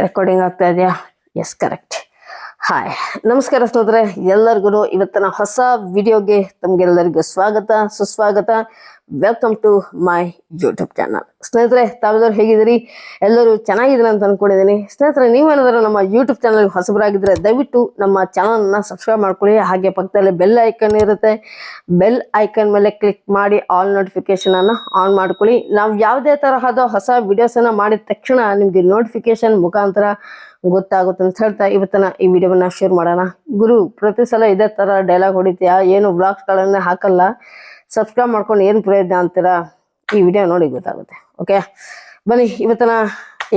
Okay recording ಆಗ್ತಾ ಇದೆಯಾ yes correct hi ನಮಸ್ಕಾರ ಸ್ನೇಹಿತರೆ. ಎಲ್ಲರಿಗೂ ಇವತ್ತಿನ ಹೊಸ ವಿಡಿಯೋಗೆ ತಮಗೆಲ್ಲರಿಗೂ ಸ್ವಾಗತ, ಸುಸ್ವಾಗತ. Welcome to my YouTube channel ಸ್ನೇಹಿತರೆ, ತಾವೆಲ್ಲರೂ ಹೇಗಿದ್ದೀರಿ? ಎಲ್ಲರೂ ಚೆನ್ನಾಗಿದ್ದೀರಿ ಅಂತ ಅಂದ್ಕೊಂಡಿದ್ದೀನಿ ಸ್ನೇಹಿತರೆ, ನೀವೇನಾದರೂ ನಮ್ಮ ಯೂಟ್ಯೂಬ್ ಚಾನಲ್ ಹೊಸಬರಾಗಿದ್ದರೆ ದಯವಿಟ್ಟು ನಮ್ಮ ಚಾನಲನ್ನು ಸಬ್ಸ್ಕ್ರೈಬ್ ಮಾಡ್ಕೊಳ್ಳಿ. ಹಾಗೆ ಪಕ್ಕದಲ್ಲಿ ಬೆಲ್ ಐಕನ್ ಇರುತ್ತೆ. ಬೆಲ್ ಐಕನ್ ಮೇಲೆ ಕ್ಲಿಕ್ ಮಾಡಿ ಆಲ್ ನೋಟಿಫಿಕೇಶನನ್ನು ಆನ್ ಮಾಡ್ಕೊಳ್ಳಿ. ನಾವು ಯಾವುದೇ ತರಹದ ಹೊಸ ವಿಡಿಯೋಸನ್ನು ಮಾಡಿದ ತಕ್ಷಣ ನಿಮಗೆ ನೋಟಿಫಿಕೇಶನ್ ಮುಖಾಂತರ ಗೊತ್ತಾಗುತ್ತೆ ಅಂತ ಹೇಳ್ತಾ ಇವತ್ತನ ಈ ವಿಡಿಯೋವನ್ನ ಶೇರ್ ಮಾಡೋಣ. ಗುರು, ಪ್ರತಿ ಸಲ ಇದೇ ತರ ಡೈಲಾಗ್ ಹೊಡಿತೀಯಾ? ಏನು ಬ್ಲಾಗ್ಸ್ ಗಳನ್ನ ಹಾಕಲ್ಲ? ಸಬ್ಸ್ಕ್ರೈಬ್ ಮಾಡ್ಕೊಂಡು ಏನು ಪ್ರಯೋಜನ ಅಂತೀರಾ? ಈ ವಿಡಿಯೋ ನೋಡಿ ಗೊತ್ತಾಗುತ್ತೆ. ಓಕೆ ಬನ್ನಿ, ಇವತ್ತನ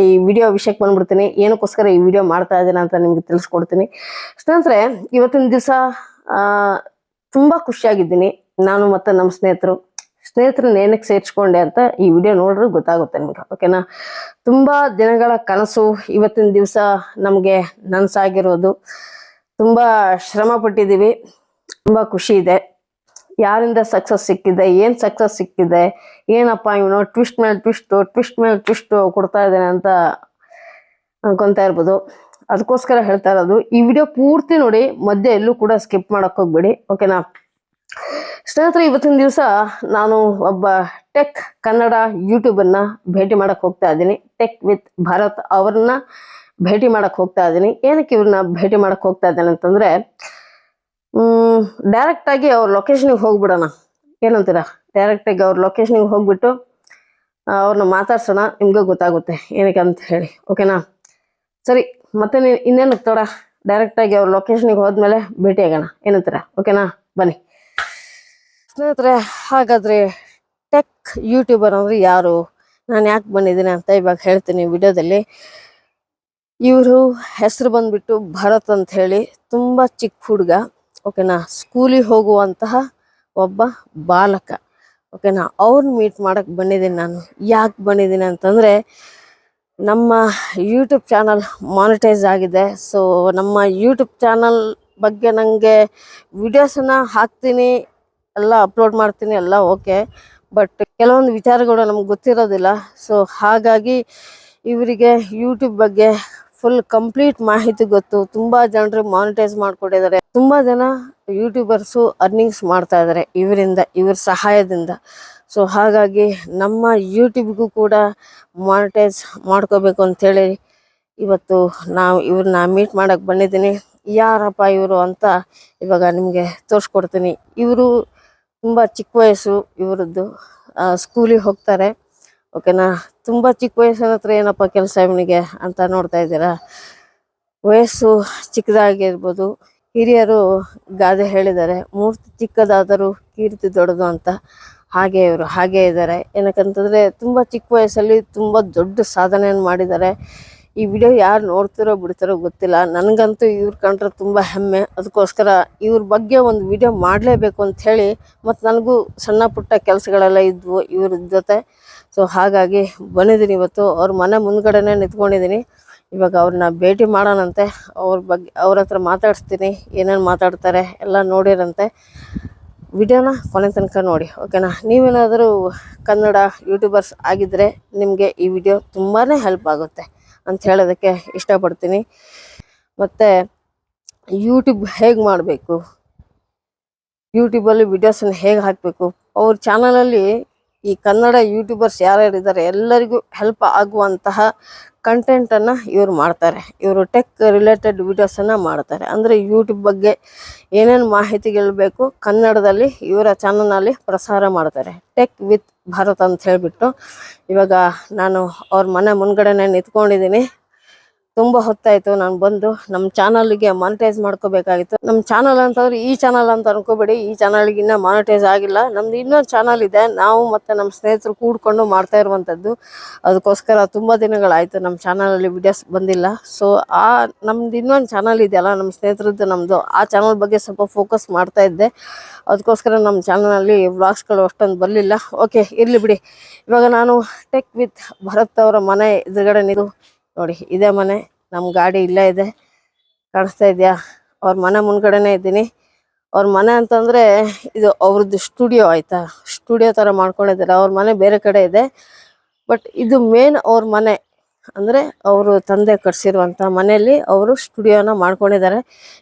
ಈ ವಿಡಿಯೋ ವಿಷಯಕ್ಕೆ ಬಂದ್ಬಿಡ್ತೀನಿ. ಏನಕ್ಕೋಸ್ಕರ ಈ ವಿಡಿಯೋ ಮಾಡ್ತಾ ಇದ್ದೀನಿ ಅಂತ ನಿಮ್ಗೆ ತಿಳಿಸ್ಕೊಡ್ತೀನಿ. ಸ್ನೇಹಿತರೆ, ಇವತ್ತಿನ ದಿವಸ ತುಂಬಾ ಖುಷಿಯಾಗಿದ್ದೀನಿ. ನಾನು ಮತ್ತೆ ನಮ್ಮ ಸ್ನೇಹಿತರು. ಸ್ನೇಹಿತರನ್ನ ಏನಕ್ಕೆ ಸೇರ್ಸ್ಕೊಂಡೆ ಅಂತ ಈ ವಿಡಿಯೋ ನೋಡಿದ್ರೆ ಗೊತ್ತಾಗುತ್ತೆ ನಿಮ್ಗೆ ಓಕೆನಾ ತುಂಬಾ ದಿನಗಳ ಕನಸು, ಇವತ್ತಿನ ದಿವಸ ನಮಗೆ ನನ್ಸಾಗಿರೋದು. ತುಂಬಾ ಶ್ರಮ ಪಟ್ಟಿದ್ದೀವಿ, ತುಂಬಾ ಖುಷಿ ಇದೆ. ಯಾರಿಂದ ಸಕ್ಸಸ್ ಸಿಕ್ಕಿದೆ, ಏನು ಸಕ್ಸಸ್ ಸಿಕ್ಕಿದೆ, ಏನಪ್ಪ ಇವನು ಟ್ವಿಸ್ಟ್ ಮೇಲೆ ಟ್ವಿಸ್ಟ್ ಟ್ವಿಸ್ಟ್ ಮೇಲೆ ಟ್ವಿಸ್ಟ್ ಕೊಡ್ತಾ ಇದ್ದಾನೆ ಅಂತ ಅನ್ಕೊತಾ ಇರ್ಬೋದು. ಅದಕ್ಕೋಸ್ಕರ ಹೇಳ್ತಾ ಇರೋದು, ಈ ವಿಡಿಯೋ ಪೂರ್ತಿ ನೋಡಿ, ಮಧ್ಯೆ ಎಲ್ಲೂ ಕೂಡ ಸ್ಕಿಪ್ ಮಾಡೋಕ್ಕೋಗ್ಬೇಡಿ ಓಕೆನಾ ಸ್ನೇಹಿತರೆ, ಇವತ್ತಿನ ದಿವಸ ನಾನು ಒಬ್ಬ ಟೆಕ್ ಕನ್ನಡ ಯೂಟ್ಯೂಬನ್ನ ಭೇಟಿ ಮಾಡಕ್ ಹೋಗ್ತಾ ಇದ್ದೀನಿ. ಟೆಕ್ ವಿತ್ ಭಾರತ್ ಅವ್ರನ್ನ ಭೇಟಿ ಮಾಡಕ್ ಹೋಗ್ತಾ ಇದ್ದೀನಿ. ಏನಕ್ಕೆ ಇವ್ರನ್ನ ಭೇಟಿ ಮಾಡಕ್ ಹೋಗ್ತಾ ಇದ್ದೇನೆ ಅಂತಂದ್ರೆ, ಹ್ಮ್ ಡೈರೆಕ್ಟ್ ಆಗಿ ಅವ್ರ ಲೊಕೇಶನಿಗೆ ಹೋಗ್ಬಿಡೋಣ. ಏನಂತೀರ? ಡೈರೆಕ್ಟ್ ಆಗಿ ಅವ್ರ ಲೊಕೇಶನ್ಗೆ ಹೋಗ್ಬಿಟ್ಟು ಅವ್ರನ್ನ ಮಾತಾಡ್ಸೋಣ. ನಿಮ್ಗೆ ಗೊತ್ತಾಗುತ್ತೆ ಏನಕ್ಕೆ ಅಂತ ಹೇಳಿ. ಓಕೆನಾ ಸರಿ, ಮತ್ತೆ ಇನ್ನೇನು ತಡ? ಡೈರೆಕ್ಟ್ ಆಗಿ ಅವ್ರ ಲೊಕೇಶನಿಗೆ ಹೋದ್ಮೇಲೆ ಭೇಟಿ ಆಗೋಣ ಏನಂತೀರಾ ಓಕೆನಾ ಬನ್ನಿ. ಸ್ನೇಹಿತರೆ, ಹಾಗಾದ್ರೆ ಟೆಕ್ ಯೂಟ್ಯೂಬರ್ ಅಂದ್ರೆ ಯಾರು? ನಾನು ಯಾಕೆ ಬಂದಿದ್ದೀನಿ ಅಂತ ಇವಾಗ ಹೇಳ್ತೀನಿ ವಿಡಿಯೋದಲ್ಲಿ. ಇವರು ಹೆಸರು ಬಂದ್ಬಿಟ್ಟು ಭರತ್ ಅಂತ ಹೇಳಿ, ತುಂಬ ಚಿಕ್ಕ ಹುಡುಗ, ಓಕೆನಾ? ಸ್ಕೂಲಿಗೆ ಹೋಗುವಂತಹ ಒಬ್ಬ ಬಾಲಕ, ಓಕೆನಾ? ಅವ್ರನ್ನ ಮೀಟ್ ಮಾಡಕ್ ಬಂದಿದ್ದೀನಿ ನಾನು. ಯಾಕೆ ಬಂದಿದ್ದೀನಿ ಅಂತಂದ್ರೆ, ನಮ್ಮ ಯೂಟ್ಯೂಬ್ ಚಾನಲ್ ಮಾನಿಟೈಸ್ ಆಗಿದೆ. ಸೊ ನಮ್ಮ ಯೂಟ್ಯೂಬ್ ಚಾನಲ್ ಬಗ್ಗೆ ನನಗೆ ವಿಡಿಯೋಸನ್ನ ಹಾಕ್ತೀನಿ. ಎಲ್ಲ ಅಪ್ಲೋಡ್ ಮಾಡ್ತೀನಿ, ಎಲ್ಲ ಓಕೆ ಬಟ್ ಕೆಲವೊಂದು ವಿಚಾರಗಳು ನಮ್ಗೆ ಗೊತ್ತಿರೋದಿಲ್ಲ. ಸೊ ಹಾಗಾಗಿ ಇವರಿಗೆ ಯೂಟ್ಯೂಬ್ ಬಗ್ಗೆ ಫುಲ್ ಕಂಪ್ಲೀಟ್ ಮಾಹಿತಿ ಗೊತ್ತು. ತುಂಬಾ ಜನರು ಮಾನಿಟೈಸ್ ಮಾಡಿಕೊಟ್ಟಿದ್ದಾರೆ. ತುಂಬಾ ಜನ ಯೂಟ್ಯೂಬರ್ಸು ಅರ್ನಿಂಗ್ಸ್ ಮಾಡ್ತಾ ಇದ್ದಾರೆ ಇವರಿಂದ, ಇವ್ರ ಸಹಾಯದಿಂದ. ಸೊ ಹಾಗಾಗಿ ನಮ್ಮ ಯೂಟ್ಯೂಬ್ಗೂ ಕೂಡ ಮಾನಿಟೈಸ್ ಮಾಡ್ಕೋಬೇಕು ಅಂಥೇಳಿ ಇವತ್ತು ನಾವು ಇವ್ರನ್ನ ಮೀಟ್ ಮಾಡೋಕ್ಕೆ ಬಂದಿದ್ದೀನಿ. ಯಾರಪ್ಪ ಇವರು ಅಂತ ಇವಾಗ ನಿಮಗೆ ತೋರಿಸ್ಕೊಡ್ತೀನಿ. ಇವರು ತುಂಬಾ ಚಿಕ್ಕ ವಯಸ್ಸು ಇವರದ್ದು. ಸ್ಕೂಲಿಗೆ ಹೋಗ್ತಾರೆ. ಓಕೆನಾ ತುಂಬಾ ಚಿಕ್ಕ ವಯಸ್ಸಿನ ಹತ್ರ ಏನಪ್ಪ ಕೆಲಸ ಇವನಿಗೆ ಅಂತ ನೋಡ್ತಾ ಇದ್ದೀರಾ? ವಯಸ್ಸು ಚಿಕ್ಕದಾಗಿರ್ಬೋದು. ಹಿರಿಯರು ಗಾದೆ ಹೇಳಿದ್ದಾರೆ, ಮೂರ್ತಿ ಚಿಕ್ಕದಾದರೂ ಕೀರ್ತಿ ದೊಡ್ಡದು ಅಂತ. ಹಾಗೆ ಇವರು, ಹಾಗೆ ಇದ್ದಾರೆ. ಏನಕ್ಕಂತಂದರೆ, ತುಂಬ ಚಿಕ್ಕ ವಯಸ್ಸಲ್ಲಿ ತುಂಬ ದೊಡ್ಡ ಸಾಧನೆಯನ್ನು ಮಾಡಿದ್ದಾರೆ. ಈ ವಿಡಿಯೋ ಯಾರು ನೋಡ್ತಿರೋ ಬಿಡ್ತಿರೋ ಗೊತ್ತಿಲ್ಲ. ನನಗಂತೂ ಇವ್ರು ಕಂಡ್ರೆ ತುಂಬ ಹೆಮ್ಮೆ. ಅದಕ್ಕೋಸ್ಕರ ಇವ್ರ ಬಗ್ಗೆ ಒಂದು ವಿಡಿಯೋ ಮಾಡಲೇಬೇಕು ಅಂತ ಮತ್ತು ನನಗೂ ಸಣ್ಣ ಪುಟ್ಟ ಕೆಲಸಗಳೆಲ್ಲ ಇದ್ವು ಇವ್ರ ಜೊತೆ. ಸೊ ಹಾಗಾಗಿ ಬಂದಿದ್ದೀನಿ ಇವತ್ತು. ಅವ್ರ ಮನೆ ಮುಂದ್ಗಡೆ ನಿಂತ್ಕೊಂಡಿದ್ದೀನಿ ಇವಾಗ ಅವ್ರನ್ನ ಭೇಟಿ ಮಾಡೋಣಂತೆ. ಅವ್ರ ಬಗ್ಗೆ, ಅವ್ರ ಹತ್ರ ಮಾತಾಡಿಸ್ತೀನಿ. ಏನೇನು ಮಾತಾಡ್ತಾರೆ ಎಲ್ಲ ನೋಡಿರಂತೆ. ವಿಡಿಯೋನ ಕೊನೆ ತನಕ ನೋಡಿ, ಓಕೆನಾ? ನೀವೇನಾದರೂ ಕನ್ನಡ ಯೂಟ್ಯೂಬರ್ಸ್ ಆಗಿದ್ದರೆ ನಿಮಗೆ ಈ ವಿಡಿಯೋ ತುಂಬಾ ಹೆಲ್ಪ್ ಆಗುತ್ತೆ. ಅಂತ ಹೇಳೋದಕ್ಕೆ ಇಷ್ಟಪಡ್ತೀನಿ. ಮತ್ತು ಯೂಟ್ಯೂಬ್ ಹೇಗೆ ಮಾಡಬೇಕು? ಯೂಟ್ಯೂಬಲ್ಲಿ ವಿಡಿಯೋಸನ್ನು ಹೇಗೆ ಹಾಕಬೇಕು? ಅವ್ರ ಚಾನಲಲ್ಲಿ ಈ ಕನ್ನಡ ಯೂಟ್ಯೂಬರ್ಸ್ ಯಾರ್ಯಾರು ಇದ್ದಾರೆ ಎಲ್ಲರಿಗೂ ಹೆಲ್ಪ್ ಆಗುವಂತಹ ಕಂಟೆಂಟನ್ನು ಇವರು ಮಾಡ್ತಾರೆ. ಇವರು ಟೆಕ್ ರಿಲೇಟೆಡ್ ವೀಡಿಯೋಸನ್ನು ಮಾಡ್ತಾರೆ. ಅಂದರೆ ಯೂಟ್ಯೂಬ್ ಬಗ್ಗೆ ಏನೇನು ಮಾಹಿತಿ ಬೇಕು ಕನ್ನಡದಲ್ಲಿ ಇವರ ಚಾನಲ್ನಲ್ಲಿ ಪ್ರಸಾರ ಮಾಡ್ತಾರೆ. ಟೆಕ್ ವಿತ್ ಭಾರತ್ ಅಂತ ಹೇಳಿಬಿಟ್ಟು ಇವಾಗ ನಾನು ಅವ್ರ ಮನೆ ಮುಂದ್ಗಡೆನೆ ನಿಂತ್ಕೊಂಡಿದ್ದೀನಿ ತುಂಬ ಹೊತ್ತಾಯ್ತು. ನಾನು ಬಂದು ನಮ್ಮ ಚಾನಲ್ಗೆ ಮಾನಿಟೈಸ್ ಮಾಡ್ಕೋಬೇಕಾಗಿತ್ತು. ನಮ್ಮ ಚಾನಲ್ ಅಂತಂದ್ರೆ ಈ ಚಾನಲ್ ಅಂತ ಅನ್ಕೋಬೇಡಿ. ಈ ಚಾನಲ್ಗೆ ಇನ್ನೂ ಮಾನಿಟೈಸ್ ಆಗಿಲ್ಲ. ನಮ್ದು ಇನ್ನೊಂದು ಚಾನಲ್ ಇದೆ. ನಾವು ಮತ್ತೆ ನಮ್ಮ ಸ್ನೇಹಿತರು ಕೂಡ್ಕೊಂಡು ಮಾಡ್ತಾ ಇರುವಂಥದ್ದು ಅದಕ್ಕೋಸ್ಕರ ತುಂಬ ದಿನಗಳಾಯ್ತು ನಮ್ಮ ಚಾನಲಲ್ಲಿ ವಿಡಿಯೋಸ್ ಬಂದಿಲ್ಲ. ಸೊ ಆ ನಮ್ದು ಇನ್ನೊಂದು ಚಾನಲ್ ಇದೆಯಲ್ಲ ನಮ್ಮ ಸ್ನೇಹಿತರದ್ದು ನಮ್ಮದು ಆ ಚಾನಲ್ ಬಗ್ಗೆ ಸ್ವಲ್ಪ ಫೋಕಸ್ ಮಾಡ್ತಾ ಇದ್ದೆ. ಅದಕ್ಕೋಸ್ಕರ ನಮ್ಮ ಚಾನಲಲ್ಲಿ ವ್ಲಾಗ್ಸ್ಗಳು ಅಷ್ಟೊಂದು ಬರಲಿಲ್ಲ. ಓಕೆ ಇರಲಿ ಬಿಡಿ. ಇವಾಗ ನಾನು ಟೆಕ್ ವಿತ್ ಭರತ್ ಅವರ ಮನೆ ಎದುರುಗಡೆ ನಿಂತು ನೋಡಿ, ಇದೇ ಮನೆ. ನಮ್ಮ ಗಾಡಿ ಇಲ್ಲೇ ಇದೆ. ಕಾಣಿಸ್ತಾ ಇದೆಯಾ? ಅವ್ರ ಮನೆ ಮುಂದ್ಗಡೆನೆ ಇದ್ದೀನಿ. ಅವ್ರ ಮನೆ ಅಂತಂದ್ರೆ ಇದು ಅವ್ರದ್ದು ಸ್ಟುಡಿಯೋ, ಆಯ್ತಾ? ಸ್ಟುಡಿಯೋ ತರ ಮಾಡ್ಕೊಂಡಿದ್ದಾರೆ. ಅವ್ರ ಮನೆ ಬೇರೆ ಕಡೆ ಇದೆ. ಬಟ್ ಇದು ಮೇನ್ ಅವ್ರ ಮನೆ. ಅಂದ್ರೆ ಅವರು ತಂದೆ ಕಟ್ಸಿರುವಂತ ಮನೆಯಲ್ಲಿ ಅವರು ಸ್ಟುಡಿಯೋನ ಮಾಡ್ಕೊಂಡಿದ್ದಾರೆ.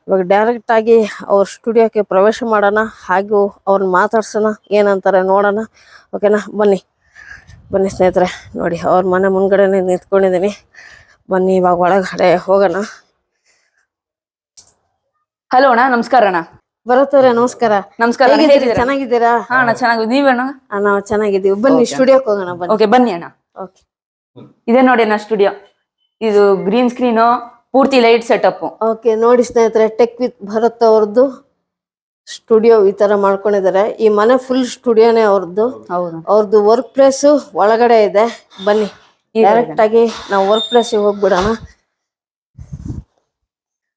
ಇವಾಗ ಡೈರೆಕ್ಟ್ ಆಗಿ ಅವ್ರ ಸ್ಟುಡಿಯೋಕ್ಕೆ ಪ್ರವೇಶ ಮಾಡೋಣ, ಹಾಗೂ ಅವ್ರನ್ನ ಮಾತಾಡ್ಸೋಣ, ಏನಂತಾರೆ ನೋಡೋಣ. ಓಕೆನಾ ಬನ್ನಿ. ಬನ್ನಿ ಸ್ನೇಹಿತರೆ. ನೋಡಿ, ಅವ್ರ ಮನೆ ಮುಂದ್ಗಡೆನೆ ನಿಂತ್ಕೊಂಡಿದ್ದೀನಿ. ಬನ್ನಿ ಇವಾಗ ಒಳಗಡೆ ಹೋಗೋಣ. ಹಲೋ ಅಣ್ಣ ನಮಸ್ಕಾರ ಅಣ್ಣ. ಬರತ್ತವ್ರೆ ನಮಸ್ಕಾರ. ನಮಸ್ಕಾರ ಅಣ್ಣ, ಹೇಗಿದ್ದೀರಿ? ಚೆನ್ನಾಗಿದ್ದೀರಾ? ಹಾ ಅಣ್ಣ ಆ, ನಾವು ಚೆನ್ನಾಗಿದ್ದೀವಿ. ಬನ್ನಿ ಸ್ಟುಡಿಯೋಕ್ಕೆ ಹೋಗೋಣ ಬನ್ನಿ. ಓಕೆ ಬನ್ನಿ ಅಣ್ಣ. ಓಕೆ ಇದೇ ನೋಡಿ ಅಣ್ಣ ಸ್ಟುಡಿಯೋ ಇದು ಗ್ರೀನ್ ಸ್ಕ್ರೀನು ಪೂರ್ತಿ ಲೈಟ್ ಸೆಟಪ್ ಓಕೆ ನೋಡಿ ಸ್ನೇಹಿತರೆ ಟೆಕ್ ವಿತ್ ಭರತ್ ಅವ್ರದ್ದು? ಸ್ಟುಡಿಯೋ ಈ ತರ ಮಾಡ್ಕೊಂಡಿದ್ದಾರೆ. ಈ ಮನೆ ಫುಲ್ ಸ್ಟುಡಿಯೋನೇ ಅವ್ರದ್ದು. ಹೌದು. ಅವ್ರದ್ದು ವರ್ಕ್ ಪ್ಲೇಸ್ ಒಳಗಡೆ ಇದೆ. ಬನ್ನಿ. ಡೈರೆಕ್ಟ್ ಆಗಿ ನಾವು ವರ್ಕ್ ಪ್ಲೇಸ್ ಹೋಗ್ಬಿಡೋಣ.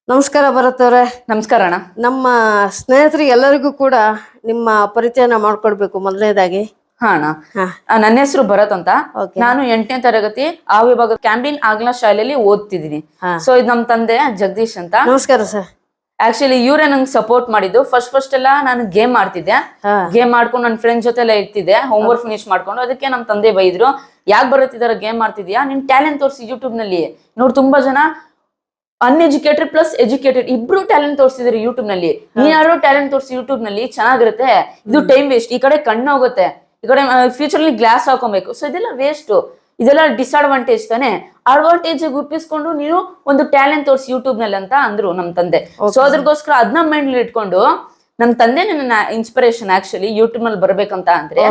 ನಮಸ್ಕಾರ ಭರತ್ ಅವ್ರೆ ನಮಸ್ಕಾರ ಅಣ್ಣ. ನಮ್ಮ ಸ್ನೇಹಿತರಿಗೆ ಎಲ್ಲರಿಗೂ ಕೂಡ ನಿಮ್ಮ ಪರಿಚಯನ ಮಾಡ್ಕೊಡ್ಬೇಕು ಮೊದಲನೇದಾಗಿ. ಹಾ ಅಣ್ಣ. ನನ್ನ ಹೆಸರು ಭರತ್ ಅಂತ. ನಾನು ಎಂಟನೇ ತರಗತಿ ಆ ವಿಭಾಗ ಕ್ಯಾಂಬಿನ್ ಆಗ್ಲಾ ಶಾಲೆಯಲ್ಲಿ ಓದ್ತಿದ್ದೀನಿ. ಸೊ ಇದು ನಮ್ ತಂದೆ ಜಗದೀಶ್ ಅಂತ. ನಮಸ್ಕಾರ ಸರ್. ಆಕ್ಚುಲಿ ಇವರೇ ನಂಗೆ ಸಪೋರ್ಟ್ ಮಾಡಿದ್ದು. ಫಸ್ಟ್ ಫಸ್ಟ್ ಎಲ್ಲ ನಾನು ಗೇಮ್ ಮಾಡ್ತಿದ್ದೆ ಗೇಮ್ ಮಾಡ್ಕೊಂಡು ನನ್ನ ಫ್ರೆಂಡ್ ಜೊತೆ ಎಲ್ಲ ಇರ್ತಿದ್ದೆ ಹೋಮ್ವರ್ಕ್ ಫಿನಿಶ್ ಮಾಡ್ಕೊಂಡು. ಅದಕ್ಕೆ ನಮ್ಮ ತಂದೆ ಬೈದ್ರು ಯಾಕೆ ಬರುತ್ತಿದಾರ ಗೇಮ್ ಮಾಡ್ತಿದ್ಯಾ ನಿನ್ ಟ್ಯಾಲೆಂಟ್ ತೋರಿಸಿ ಯೂಟ್ಯೂಬ್ನಲ್ಲಿ. ನೋಡ್ ತುಂಬಾ ಜನ ಅನ್ಎಜುಕೇಟೆಡ್ ಪ್ಲಸ್ ಎಜುಕೇಟೆಡ್ ಇಬ್ರು ಟ್ಯಾಲೆಂಟ್ ತೋರಿಸಿದ್ರೆ ಯೂಟ್ಯೂಬ್ನಲ್ಲಿ. ನೀನ್ ಯಾರೋ ಟ್ಯಾಲೆಂಟ್ ತೋರಿಸಿ ಯೂಟ್ಯೂಬ್ನಲ್ಲಿ ಚೆನ್ನಾಗಿರುತ್ತೆ. ಇದು ಟೈಮ್ ವೇಸ್ಟ್ ಈ ಕಡೆ ಕಣ್ಣು ಹೋಗುತ್ತೆ ಈ ಕಡೆ ಫ್ಯೂಚರ್ ಅಲ್ಲಿ ಗ್ಲಾಸ್ ಹಾಕೊಬೇಕು. ಸೊ ಇದೆಲ್ಲ ವೇಸ್ಟ್ ಇದೆಲ್ಲ ಡಿಸ್ಅಡ್ವಾಂಟೇಜ್ ತಾನೆ? ಅಡ್ವಾಂಟೇಜ್ ಗುಪ್ಪಿಸ್ಕೊಂಡು ನೀನು ಒಂದು ಟ್ಯಾಲೆಂಟ್ ತೋರಿಸಿ ಯೂಟ್ಯೂಬ್ನಲ್ಲಿ ಅಂತ ಅಂದ್ರು ನಮ್ ತಂದೆ. ಸೊ ಅದ್ರಗೋಸ್ಕರ ಅದನ್ನ ಮೈಂಡ್ ಇಟ್ಕೊಂಡು ನಮ್ ತಂದೆ ನನ್ನ ಇನ್ಸ್ಪಿರೇಷನ್ ಆಕ್ಚುಲಿ ಯೂಟ್ಯೂಬ್ನಲ್ಲಿ ಬರ್ಬೇಕಂತ ಅಂದ್ರೆ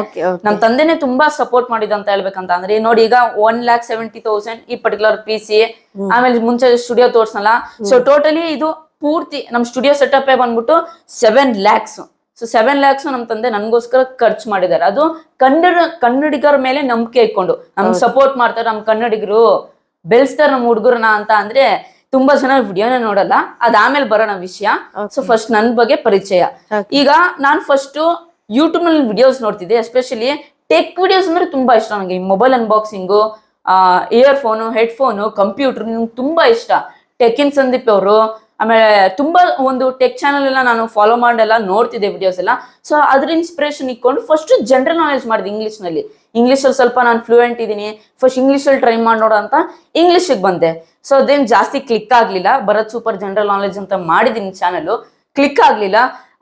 ನಮ್ ತಂದೆನೆ ತುಂಬಾ ಸಪೋರ್ಟ್ ಮಾಡಿದಂತ ಹೇಳ್ಬೇಕಂತ ಅಂದ್ರೆ ನೋಡಿ ಈಗ ಒನ್ ಲ್ಯಾಕ್ ಸೆವೆಂಟಿ ತೌಸಂಡ್ ಈ ಪರ್ಟಿಕ್ಯುಲರ್ ಪಿ ಸಿ ಆಮೇಲೆ ಮುಂಚೆ ಸ್ಟುಡಿಯೋ ತೋರ್ಸಲ್ಲ. ಸೊ ಟೋಟಲಿ ಇದು ಪೂರ್ತಿ ನಮ್ ಸ್ಟುಡಿಯೋ ಸೆಟಪ್ ಬಂದ್ಬಿಟ್ಟು seven lakhs so seven lakhs ನಮ್ಮ ತಂದೆ ನನ್ಗೋಸ್ಕರ ಖರ್ಚು ಮಾಡಿದ್ದಾರೆ. ಅದು ಕನ್ನಡ ಕನ್ನಡಿಗರ ಮೇಲೆ ನಂಬಿಕೆ ಇಟ್ಕೊಂಡು. ನಮ್ ಸಪೋರ್ಟ್ ಮಾಡ್ತಾರೆ ನಮ್ ಕನ್ನಡಿಗರು. ಬೆಳೆಸ್ತಾರೆ ನಮ್ಮ ಹುಡುಗರನ್ನ ಅಂತ ಅಂದ್ರೆ ತುಂಬಾ ಜನ ವಿಡಿಯೋನ ನೋಡಲ್ಲ. ಅದಾದ್ಮೇಲೆ ಬರೋಣ ವಿಷಯ. ಸೊ ಫಸ್ಟ್ ನನ್ ಬಗ್ಗೆ ಪರಿಚಯ. ಈಗ ನಾನ್ ಫಸ್ಟ್ ಯೂಟ್ಯೂಬ್ನಲ್ಲಿ ವಿಡಿಯೋಸ್ ನೋಡ್ತಿದ್ದೆ. ಎಸ್ಪೆಷಲಿ ಟೆಕ್ ವಿಡಿಯೋಸ್ ಅಂದ್ರೆ ತುಂಬಾ ಇಷ್ಟ ನನಗೆ mobile unboxing earphone headphone computer ತುಂಬಾ ಇಷ್ಟ. ಟೆಕ್ಕಿನ್ ಸಂದೀಪ್ ಅವರು ಆಮೇಲೆ ತುಂಬಾ ಒಂದು ಟೆಕ್ ಚಾನಲ್ ಎಲ್ಲ ನಾನು ಫಾಲೋ ಮಾಡೆಲ್ಲ ನೋಡ್ತಿದ್ದೆ ವಿಡಿಯೋಸ್ ಎಲ್ಲ. ಸೊ ಅದ್ರ ಇನ್ಸ್ಪಿರೇಷನ್ ಇಕ್ಕೊಂಡು ಫಸ್ಟ್ ಜನರಲ್ ನಾಲೆಜ್ ಮಾಡಿದೆ ಇಂಗ್ಲಿಷ್ನಲ್ಲಿ. ಇಂಗ್ಲಿಷ್ ಅಲ್ಲಿ ಸ್ವಲ್ಪ ನಾನು ಫ್ಲೂಯೆಂಟ್ ಇದ್ದೀನಿ. ಫಸ್ಟ್ ಇಂಗ್ಲಿಷ್ ಅಲ್ಲಿ ಟ್ರೈ ಮಾಡೋಣ ಅಂತ ಇಂಗ್ಲಿಷಿಗೆ ಬಂದೆ. ಸೊ ಅದೇನ್ ಜಾಸ್ತಿ ಕ್ಲಿಕ್ ಆಗ್ಲಿಲ್ಲ. ಭರತ್ ಸೂಪರ್ ಜನರಲ್ ನಾಲೆಜ್ ಅಂತ ಮಾಡಿದೀನಿ ಚಾನಲ್ ಕ್ಲಿಕ್ ಆಗ್ಲಿಲ್ಲ.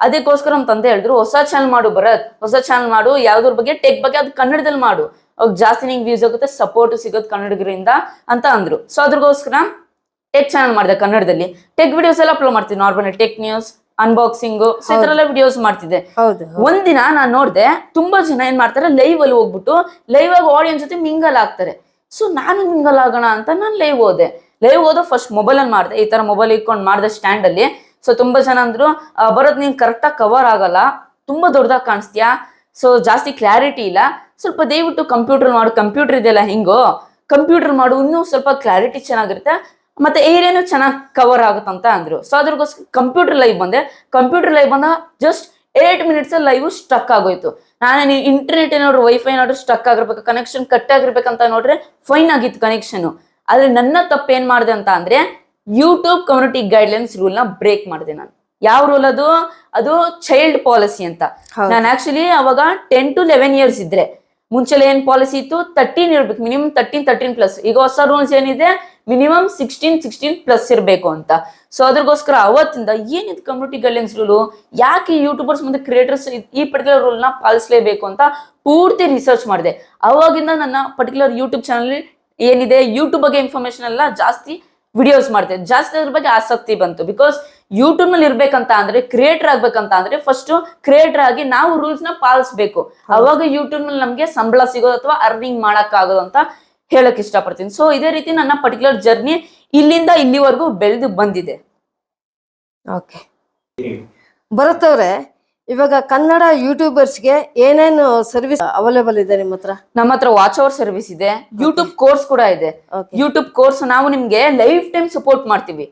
ಅದಕ್ಕೋಸ್ಕರ ನಮ್ಮ ತಂದೆ ಹೇಳಿದ್ರು, ಹೊಸ ಚಾನಲ್ ಮಾಡು ಭರತ್. ಹೊಸ ಚಾನಲ್ ಮಾಡು. ಯಾವ್ದ್ರ ಬಗ್ಗೆ ಟೆಕ್ ಬಗ್ಗೆ ಅದು ಕನ್ನಡದಲ್ಲಿ ಮಾಡು. ಅವಾಗ ಜಾಸ್ತಿ ನಿಂಗೆ ವ್ಯೂಸ್ ಆಗುತ್ತೆ ಸಪೋರ್ಟ್ ಸಿಗೋದು ಕನ್ನಡಿಗರಿಂದ ಅಂತ ಅಂದ್ರು. ಸೊ ಅದ್ರಗೋಸ್ಕರ ಟೆಕ್ ಚಾನಲ್ ಮಾಡಿದೆ ಕನ್ನಡದಲ್ಲಿ. ಟೆಕ್ ವಿಡಿಯೋಸ್ ಎಲ್ಲ ಅಪ್ಲೋಡ್ ಮಾಡ್ತೀನಿ. ನಾರ್ಮಲ್ ಟೆಕ್ ನ್ಯೂಸ್ ಅನ್ಬಾಕ್ಸಿಂಗ್ ಎಲ್ಲ ವಿಡಿಯೋಸ್ ಮಾಡ್ತಿದ್ದೆ. ಒಂದಿನ ನಾನ್ ನೋಡ್ದೆ ತುಂಬಾ ಜನ ಏನ್ ಮಾಡ್ತಾರೆ ಲೈವ್ ಅಲ್ಲಿ ಹೋಗ್ಬಿಟ್ಟು ಲೈವ್ ಆಗಿ ಆಡಿಯನ್ಸ್ ಜೊತೆ ಮಿಂಗಲ್ ಆಗ್ತಾರೆ. ಸೊ ನಾನು ಮಿಂಗಲ್ ಆಗೋಣ ಅಂತ ನಾನು ಲೈವ್ ಹೋದೆ. ಲೈವ್ ಹೋದ ಫಸ್ಟ್ ಮೊಬೈಲ್ ಅಲ್ಲಿ ಮಾಡಿದೆ. ಈ ತರ ಮೊಬೈಲ್ ಇಟ್ಕೊಂಡು ಮಾಡಿದೆ ಸ್ಟ್ಯಾಂಡ್ ಅಲ್ಲಿ. ಸೊ ತುಂಬಾ ಜನ ಅಂದ್ರು ಬರೋದ್ ನೀನ್ ಕರೆಕ್ಟ್ ಆಗಿ ಕವರ್ ಆಗಲ್ಲ. ತುಂಬಾ ದೊಡ್ಡದಾಗಿ ಕಾಣಿಸ್ತೀಯಾ? ಸೊ ಜಾಸ್ತಿ ಕ್ಲಾರಿಟಿ ಇಲ್ಲ. ಸ್ವಲ್ಪ ದಯವಿಟ್ಟು ಕಂಪ್ಯೂಟರ್ ಮಾಡು. ಕಂಪ್ಯೂಟರ್ ಇದೆಯಲ್ಲ ಹಿಂಗೋ? ಕಂಪ್ಯೂಟರ್ ಮಾಡು. ಇನ್ನೂ ಸ್ವಲ್ಪ ಕ್ಲಾರಿಟಿ ಚೆನ್ನಾಗಿರುತ್ತೆ. ಮತ್ತೆ ಏರಿಯಾನು ಚೆನ್ನಾಗಿ ಕವರ್ ಆಗುತ್ತಂತ ಅಂದ್ರು. ಸೊ ಅದ್ರಗೋಸ್ಕರ ಕಂಪ್ಯೂಟರ್ ಲೈವ್ ಬಂದೆ. ಕಂಪ್ಯೂಟರ್ ಲೈವ್ ಬಂದ just eight minutes live stuck ಆಗೋಯ್ತು. ನಾನು ಇಂಟರ್ನೆಟ್ ಏನಾದ್ರು ವೈಫೈ ಏನಾದ್ರು ಸ್ಟಕ್ ಆಗಿರ್ಬೇಕು ಕನೆಕ್ಷನ್ ಕಟ್ ಆಗಿರ್ಬೇಕಂತ ನೋಡ್ರೆ ಫೈನ್ ಆಗಿತ್ತು ಕನೆಕ್ಷನ್ ಆದ್ರೆ ನನ್ನ ತಪ್ಪು ಏನ್ ಮಾಡಿದೆ ಅಂತ ಅಂದ್ರೆ ಯೂಟ್ಯೂಬ್ ಕಮ್ಯುನಿಟಿ ಗೈಡ್ಲೈನ್ಸ್ ರೂಲ್ನ ಬ್ರೇಕ್ ಮಾಡಿದೆ ನಾನು. ಯಾವ ರೂಲ್ ಅದು? ಅದು ಚೈಲ್ಡ್ ಪಾಲಿಸಿ ಅಂತ. ನಾನು ಆಕ್ಚುಲಿ ಅವಾಗ ಟೆನ್ ಟು ಲೆವೆನ್ ಇಯರ್ಸ್ ಇದ್ರೆ. ಮುಂಚೆಲ್ಲ ಏನ್ ಪಾಲಿಸಿ ಇತ್ತು? ತರ್ಟೀನ್ ಇರ್ಬೇಕು ಮಿನಿಮಮ್ ತರ್ಟೀನ್ ತರ್ಟೀನ್ ಪ್ಲಸ್ ಈಗ ಹೊಸ ರೂಲ್ಸ್ ಏನಿದೆ? ಮಿನಿಮಮ್ ಸಿಕ್ಸ್ಟೀನ್ ಸಿಕ್ಸ್ಟೀನ್ ಪ್ಲಸ್ ಇರಬೇಕು ಅಂತ. ಸೊ ಅದ್ರಗೋಸ್ಕರ ಅವತ್ತಿಂದ ಏನಿದು ಕಮ್ಯುನಿಟಿ ಗೈಡ್ಲೈನ್ಸ್ ರೂಲು ಯಾಕೆ ಯೂಟ್ಯೂಬರ್ಸ್ ಮತ್ತೆ ಕ್ರಿಯೇಟರ್ಸ್ ಈ ಪರ್ಟಿಕ್ಯುಲರ್ ರೂಲ್ನ ಪಾಲಿಸಲೇಬೇಕು ಅಂತ ಪೂರ್ತಿ ರಿಸರ್ಚ್ ಮಾಡಿದೆ. ಅವಾಗಿಂದ ನನ್ನ ಪರ್ಟಿಕ್ಯುಲರ್ ಯೂಟ್ಯೂಬ್ ಚಾನಲ್ ಏನಿದೆ ಯೂಟ್ಯೂಬ್ ಬಗ್ಗೆ ಇನ್ಫಾರ್ಮೇಶನ್ ಎಲ್ಲ ಜಾಸ್ತಿ ವಿಡಿಯೋಸ್ ಮಾಡ್ತೆ ಜಾಸ್ತಿ ಅದ್ರ ಬಗ್ಗೆ ಆಸಕ್ತಿ ಬಂತು. ಬಿಕಾಸ್ ಯೂಟ್ಯೂಬ್ನಲ್ಲಿ ಇರ್ಬೇಕಂತ ಅಂದ್ರೆ ಕ್ರಿಯೇಟರ್ ಆಗ್ಬೇಕಂತ ಅಂದ್ರೆ ಫಸ್ಟ್ ಕ್ರಿಯೇಟರ್ ಆಗಿ ನಾವು ರೂಲ್ಸ್ನ ಪಾಲಿಸ್ಬೇಕು. ಅವಾಗ ಯೂಟ್ಯೂಬ್ನಲ್ಲಿ ನಮ್ಗೆ ಸಂಬಳ ಸಿಗೋದು ಅಥವಾ ಅರ್ನಿಂಗ್ ಮಾಡಕ್ ಆಗೋದು ಅಂತ ಹೇಳಕ್ ಇಷ್ಟಪಡ್ತೀನಿ. ಸೊ ಇದೇ ರೀತಿ ನನ್ನ ಪರ್ಟಿಕ್ಯುಲರ್ ಜರ್ನಿ ಇಲ್ಲಿಂದ ಇಲ್ಲಿವರೆಗೂ ಬೆಳೆದು ಬಂದಿದೆ. ಓಕೆ ಭರತ್ ಅವ್ರೆ ಇವಾಗ ಕನ್ನಡ ಯೂಟ್ಯೂಬರ್ಸ್ಗೆ ಏನೇನು ಸರ್ವಿಸ್ ಅವೈಲೇಬಲ್ ಇದೆ ನಿಮ್ಮ ಹತ್ರ? ನಮ್ಮ ಹತ್ರ ವಾಚ್ ಅವರ್ ಸರ್ವಿಸ್ ಇದೆ. ಯೂಟ್ಯೂಬ್ ಕೋರ್ಸ್ ಕೂಡ ಇದೆ. ಯೂಟ್ಯೂಬ್ ಕೋರ್ಸ್ ನಾವು ನಿಮ್ಗೆ ಲೈಫ್ ಟೈಮ್ ಸಪೋರ್ಟ್ ಮಾಡ್ತೀವಿ.